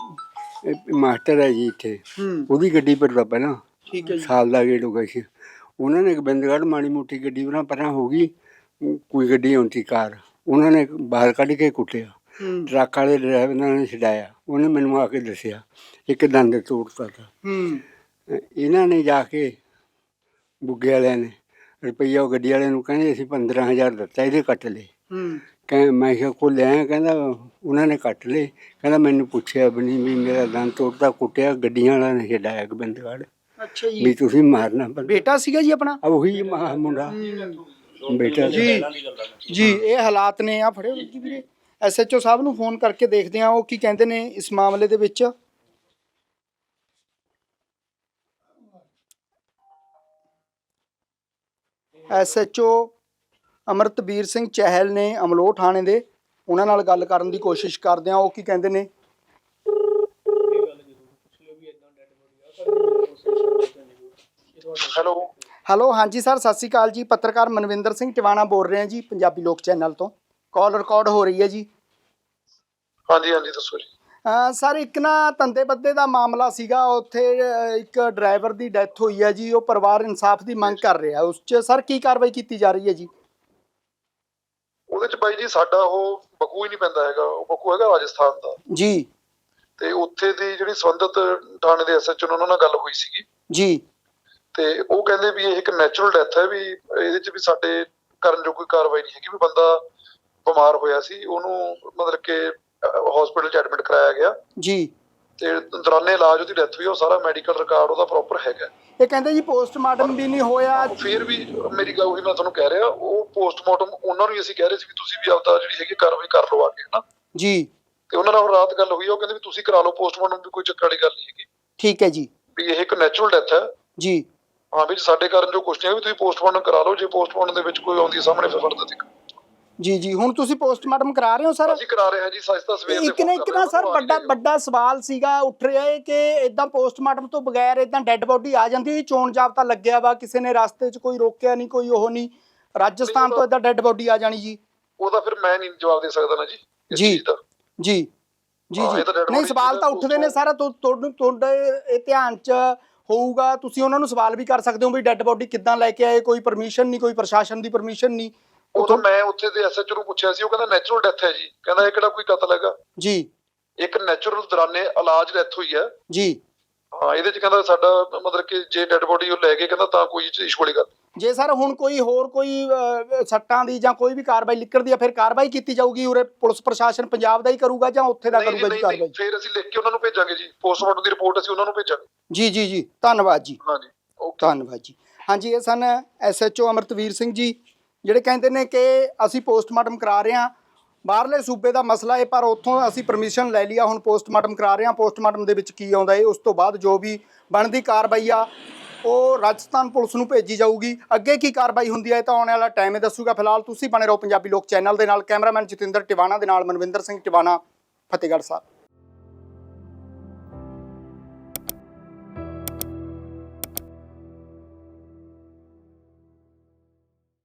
J: ਇਹ ਮਾਸਟਰ ਹੈ ਜੀ ਇੱਥੇ।
C: ਹੂੰ।
J: ਉਹਦੀ ਗੱਡੀ ਪਰ ਪਹਿਲਾਂ
C: ਠੀਕ ਹੈ ਜੀ।
J: ਸਾਲ ਦਾ ਗੇੜ ਹੋ ਗਿਆ ਸੀ। ਉਹਨਾਂ ਨੇ ਗੋਬਿੰਦਗੜ੍ਹ ਮਾੜੀ ਮੋਟੀ ਗੱਡੀ ਉਹਨਾਂ ਪਰਾਂ ਹੋ ਗਈ। ਕੋਈ ਗੱਡੀ ਆਉਂਦੀ ਕਾਰ ਉਹਨਾਂ ਨੇ ਬਾਹਰ ਕੱਢ ਕੇ ਕੁੱਟਿਆ। ਟਰੱਕ ਵਾਲੇ ਡਰਾਈਵਰ ਨੇ ਛਡਾਇਆ। ਉਹਨੇ ਮੈਨੂੰ ਆ ਕੇ ਦੱਸਿਆ ਇੱਕ ਦੰਦ ਤੋੜਤਾ ਤਾ। ਇਹਨਾਂ ਨੇ ਜਾ ਕੇ ਬੁੱਗੇ ਵਾਲਿਆਂ ਨੇ ਰੁਪਈਆ ਉਹ ਗੱਡੀ ਵਾਲੇ ਨੂੰ ਕਹਿੰਦੇ ਅਸੀਂ 15000 ਦਿੱਤਾ ਇਹਦੇ ਕੱਟ
C: ਹੂੰ।
J: ਕਹਿ ਮੈਂ ਕਿਹਾ ਕੋ ਲਿਆ ਕਹਿੰਦਾ ਉਹਨਾਂ ਨੇ ਕੱਟ ਲਏ। ਕਹਿੰਦਾ ਮੈਨੂੰ ਪੁੱਛਿਆ ਵੀ ਨਹੀਂ ਵੀ ਮੇਰਾ ਦੰਦ ਤੋੜਦਾ ਕੁੱਟਿਆ ਗੱਡੀਆਂ ਵਾਲਾ ਨੇ ਛਡਾਇਆ ਗੋਬਿੰਦਗੜ੍ਹ।
C: ਅੱਛਾ
J: ਵੀ
C: ਜੀ
J: ਤੁਸੀਂ ਮਾਰਨਾ
C: ਬੇਟਾ ਸੀਗਾ ਜੀ ਆਪਣਾ?
J: ਉਹੀ ਮੁੰਡਾ। ਬੇਟਾ
C: ਜੀ। ਜੀ ਇਹ ਹਾਲਾਤ ਨੇ। ਆ ਫੜਿਓ ਜੀ ਵੀਰੇ। ਐਸਐਚਓ ਸਾਹਿਬ ਨੂੰ ਫੋਨ ਕਰਕੇ ਦੇਖਦੇ ਆ ਉਹ ਕੀ ਕਹਿੰਦੇ ਨੇ ਇਸ ਮਾਮਲੇ ਦੇ ਵਿੱਚ। ਐਸਐਚਓ ਅਮਰਤਵੀਰ ਸਿੰਘ ਚਹਿਲ ਨੇ ਅਮਲੋਹ ਥਾਣੇ ਦੇ ਉਹਨਾਂ ਨਾਲ ਗੱਲ ਕਰਨ ਦੀ ਕੋਸ਼ਿਸ਼ ਕਰਦੇ ਆ ਉਹ ਕੀ ਕਹਿੰਦੇ ਨੇ?
F: ਹੈਲੋ
C: ਹੈਲੋ ਹਾਂਜੀ ਸਰ ਸਤਿ ਸ਼੍ਰੀ ਅਕਾਲ ਜੀ। ਪੱਤਰਕਾਰ ਮਨਵਿੰਦਰ ਸਿੰਘ ਟਿਵਾਣਾ ਬੋਲ ਰਹੇ ਜੀ ਪੰਜਾਬੀ ਲੋਕ ਚੈਨਲ ਤੋਂ। ਕਾਲ ਰਿਕਾਰਡ ਹੋ ਰਹੀ ਹੈ ਜੀ।
F: ਹਾਂਜੀ ਹਾਂਜੀ ਦੱਸੋ ਜੀ।
C: ਸਰ ਇੱਕ ਨਾ ਧੰਦੇ ਬੱਦੇ ਦਾ ਮਾਮਲਾ ਸੀਗਾ। ਉੱਥੇ ਇੱਕ ਡਰਾਈਵਰ ਦੀ ਡੈਥ ਹੋਈ ਹੈ ਜੀ। ਉਹ ਪਰਿਵਾਰ ਇਨਸਾਫ ਦੀ ਮੰਗ ਕਰ ਰਿਹਾ। ਉਸ 'ਚ ਸਰ ਕੀ ਕਾਰਵਾਈ ਕੀਤੀ ਜਾ ਰਹੀ ਹੈ ਜੀ?
F: ਉਹਦੇ ਚ ਬਾਈ ਜੀ ਸਾਡਾ ਉਹ ਬਕੂ ਹੀ ਨਹੀਂ ਪੈਂਦਾ ਹੈਗਾ। ਉਹ ਬਕੂ ਹੈਗਾ ਰਾਜਸਥਾਨ ਦਾ।
C: ਜੀ।
F: ਤੇ ਉੱਥੇ ਦੀ ਜਿਹੜੀ ਸੰਬੰਧਿਤ ਥਾਣੇ ਦੇ ਐਸਐਚਓ ਉਹਨਾਂ ਨਾਲ ਗੱਲ ਹੋਈ ਸੀਗੀ।
C: ਜੀ।
F: ਤੇ ਉਹ ਕਹਿੰਦੇ ਵੀ ਇਹ ਇੱਕ ਨੈਚੁਰਲ ਡੈਥ ਹੈ ਵੀ ਇਹਦੇ ਚ ਵੀ ਸਾਡੇ ਕਰਨ ਜੋ ਕੋਈ ਕਾਰਵਾਈ ਨਹੀਂ ਹੈਗੀ ਵੀ ਬੰਦਾ ਬਿਮਾਰ ਹੋਇਆ ਸੀ ਉਹਨੂੰ ਮਤਲਬ ਕਿ ਹਸਪੀਟਲ 'ਚ ਐਡਮਿਟ ਕਰਾਇਆ ਗਿਆ।
C: ਜੀ।
F: ਤੇ ਦੌਰਾਨੇ ਇਲਾਜ ਉਹਦੀ ਡੈਥ ਹੋਈ ਉਹ ਸਾਰਾ ਮੈਡੀਕਲ ਰਿਕਾਰਡ ਉਹਦਾ ਪ੍ਰੋਪਰ ਹੈਗਾ।
C: ਇਹ ਕਹਿੰਦੇ ਜੀ ਪੋਸਟਮਾਰਟਮ ਵੀ ਨਹੀਂ ਹੋਇਆ।
F: ਫਿਰ ਵੀ ਮੇਰੀ ਗੱਲ ਉਹੀ ਮੈਂ ਤੁਹਾਨੂੰ ਕਹਿ ਰਿਹਾ ਉਹ ਪੋਸਟਮਾਰਟਮ ਉਹਨਾਂ ਨੂੰ ਅਸੀਂ ਕਹਿ ਰਹੇ ਸੀ ਵੀ ਤੁਸੀਂ ਵੀ ਆਪਦਾ ਜਿਹੜੀ ਹੈਗੀ ਕਾਰਵਾਈ ਕਰ ਲਓ ਆ ਕੇ ਹਨਾ।
C: ਜੀ।
F: ਤੇ ਉਹਨਾਂ ਨਾਲ ਰਾਤ ਗੱਲ ਹੋਈ ਉਹ ਕਹਿੰਦੇ ਵੀ ਤੁਸੀਂ ਕਰਾ ਲਓ ਪੋਸਟਮਾਰਟਮ ਵੀ ਕੋਈ ਚੱਕਰ ਵਾਲੀ ਗੱਲ ਨਹੀਂ ਹੈਗੀ।
C: ਠੀਕ ਹੈ ਜੀ।
F: ਵੀ ਇਹ ਇੱਕ ਨੈਚੁਰਲ ਡੈਥ ਹੈ।
C: ਜੀ।
F: ਹਾਂ ਵੀ ਸਾਡੇ ਕਾਰਨ ਜੋ ਕੁਛ ਨਹੀਂ ਵੀ ਤੁਸੀਂ ਪੋਸਟਮਾਰਟਮ ਕਰਾ ਲਓ ਜੇ ਪੋਸਟਮਾਰਟਮ ਦੇ ਵਿੱਚ ਕੋਈ ਆਉਂਦੀ ਸਾਹਮਣੇ ਫਿਰ ਫਰਦਰ ਦੇਖ।
C: ਜੀ ਜੀ ਹੁਣ ਤੁਸੀਂ ਪੋਸਟਮਾਰਟਮ ਕਰਾ ਰਹੇ ਹੋ ਸਰ?
F: ਅਸੀਂ ਕਰਾ ਰਹੇ ਹਾਂ ਜੀ ਸਸਤਾ ਸਵੇਰ ਦੇ
C: ਇੱਕ ਨਾ ਇੱਕ ਨਾ ਸਰ ਵੱਡਾ ਵੱਡਾ ਸਵਾਲ ਸੀਗਾ ਉੱਠ ਰਿਹਾ ਹੈ ਕਿ ਇਦਾਂ ਪੋਸਟਮਾਰਟਮ ਤੋਂ ਬਗੈਰ ਇਦਾਂ ਡੈੱਡ ਬੋਡੀ ਆ ਜਾਂਦੀ ਹੈ ਚੋਣ ਜਾਬਤਾ ਲੱਗਿਆ ਵਾ ਕਿਸੇ ਨੇ ਰਸਤੇ 'ਚ ਕੋਈ ਰੋਕਿਆ ਨਹੀਂ ਕੋਈ ਉਹ ਨਹੀਂ ਰਾਜਸਥਾਨ ਤੋਂ ਇਦਾਂ ਡੈੱਡ ਬੋਡੀ ਆ ਜਾਣੀ ਜੀ।
F: ਉਹਦਾ ਫਿਰ ਮੈਂ ਨਹੀਂ ਜਵਾਬ ਦੇ ਸਕਦਾ ਨਾ ਜੀ
C: ਜੀ। ਜੀ ਜੀ
F: ਤਾਂ
C: ਨਹੀਂ ਸਵਾਲ ਤਾਂ ਉੱਠਦੇ ਨੇ ਸਾਰਾ ਤੁ- ਤੁਹਾਡੇ ਇਹ ਧਿਆਨ 'ਚ ਹੋਊਗਾ ਤੁਸੀਂ ਉਹਨਾਂ ਨੂੰ ਸਵਾਲ ਵੀ ਕਰ ਸਕਦੇ ਹੋ ਵੀ ਡੈੱਡ ਬੋਡੀ ਕਿੱਦਾਂ ਲੈ ਕੇ ਆਏ ਕੋਈ ਪਰਮਿਸ਼ਨ ਨਹੀਂ ਕੋਈ ਪ੍ਰਸ਼ਾਸਨ ਦੀ ਪਰਮਿਸ਼ਨ ਨਹੀਂ।
F: ਉਹ ਤਾਂ ਮੈਂ ਉੱਥੇ ਦੇ ਐਸਐਚਓ ਨੂੰ ਪੁੱਛਿਆ ਸੀ ਉਹ ਕਹਿੰਦਾ ਨੈਚੁਰਲ ਡੈਥ ਹੈ ਜੀ। ਕਹਿੰਦਾ ਇਹ ਕਿਹੜਾ ਕੋਈ ਕਤਲ ਹੈਗਾ?
C: ਜੀ।
F: ਇੱਕ ਨੈਚੁਰਲ ਦੌਰਾਨੇ ਇਲਾਜ ਡੈਥ ਹੋਈ ਹੈ।
C: ਜੀ।
F: ਹਾਂ ਇਹਦੇ ਚ ਕਹਿੰਦਾ ਸਾਡਾ ਮਤਲਬ ਕਿ ਜੇ ਡੈਡ ਬੋਡੀ ਉਹ ਲੈ ਕੇ ਕਹਿੰਦਾ ਤਾਂ ਕੋਈ ਇਸ਼ੂ ਵਾਲੀ ਗੱਲ
C: ਜੇ ਸਰ ਹੁਣ ਕੋਈ ਹੋਰ ਕੋਈ ਸੱਟਾਂ ਦੀ ਜਾਂ ਕੋਈ ਵੀ ਕਾਰਵਾਈ ਨਿਕਲਦੀ ਆ ਫਿਰ ਕਾਰਵਾਈ ਕੀਤੀ ਜਾਊਗੀ ਉਰੇ ਪੁਲਿਸ ਪ੍ਰਸ਼ਾਸਨ ਪੰਜਾਬ ਦਾ ਹੀ ਕਰੂਗਾ ਜਾਂ ਉੱਥੇ ਦਾ ਕਰੂਗਾ ਜੀ ਕਾਰਵਾਈ?
F: ਫਿਰ ਅਸੀਂ ਲਿਖ ਕੇ ਉਹਨਾਂ ਨੂੰ ਭੇਜਾਂਗੇ ਜੀ। ਪੋਸਟਮਾਰਟਮ ਦੀ ਰਿਪੋਰਟ ਅਸੀਂ ਉਹਨਾਂ ਨੂੰ ਭੇਜਾਂਗੇ।
C: ਜੀ ਜੀ ਜੀ ਧੰਨਵਾਦ ਜੀ।
F: ਹਾਂਜੀ
C: ਧੰਨਵਾਦ ਜੀ। ਹਾਂਜੀ ਇਹ ਸਨ ਐਸਐਚਓ ਅਮਰਤਵੀਰ ਸਿੰਘ ਜੀ ਜਿਹੜੇ ਕਹਿੰਦੇ ਨੇ ਕਿ ਅਸੀਂ ਪੋਸਟਮਾਰਟਮ ਕਰਾ ਰਹੇ ਹਾਂ। ਬਾਹਰਲੇ ਸੂਬੇ ਦਾ ਮਸਲਾ ਹੈ ਪਰ ਉੱਥੋਂ ਅਸੀਂ ਪਰਮਿਸ਼ਨ ਲੈ ਲਿਆ ਹੁਣ ਪੋਸਟਮਾਰਟਮ ਕਰਾ ਰਹੇ ਹਾਂ। ਪੋਸਟਮਾਰਟਮ ਦੇ ਵਿੱਚ ਕੀ ਆਉਂਦਾ ਹੈ ਉਸ ਤੋਂ ਬਾਅਦ ਜੋ ਵੀ ਬਣਦੀ ਕਾਰਵਾਈ ਆ ਉਹ ਰਾਜਸਥਾਨ ਪੁਲਿਸ ਨੂੰ ਭੇਜੀ ਜਾਊਗੀ। ਅੱਗੇ ਕੀ ਕਾਰਵਾਈ ਹੁੰਦੀ ਹੈ ਇਹ ਤਾਂ ਆਉਣ ਵਾਲਾ ਟਾਈਮ ਹੀ ਦੱਸੂਗਾ। ਫਿਲਹਾਲ ਤੁਸੀਂ ਬਣੇ ਰਹੋ ਪੰਜਾਬੀ ਲੋਕ ਚੈਨਲ ਦੇ ਨਾਲ। ਕੈਮਰਾਮੈਨ ਜਤਿੰਦਰ ਟਿਵਾਣਾ ਦੇ ਨਾਲ ਮਨਵਿੰਦਰ ਸਿੰਘ ਟਿਵਾਣਾ, ਫਤਿਹਗੜ੍ਹ ਸਾਹਿਬ।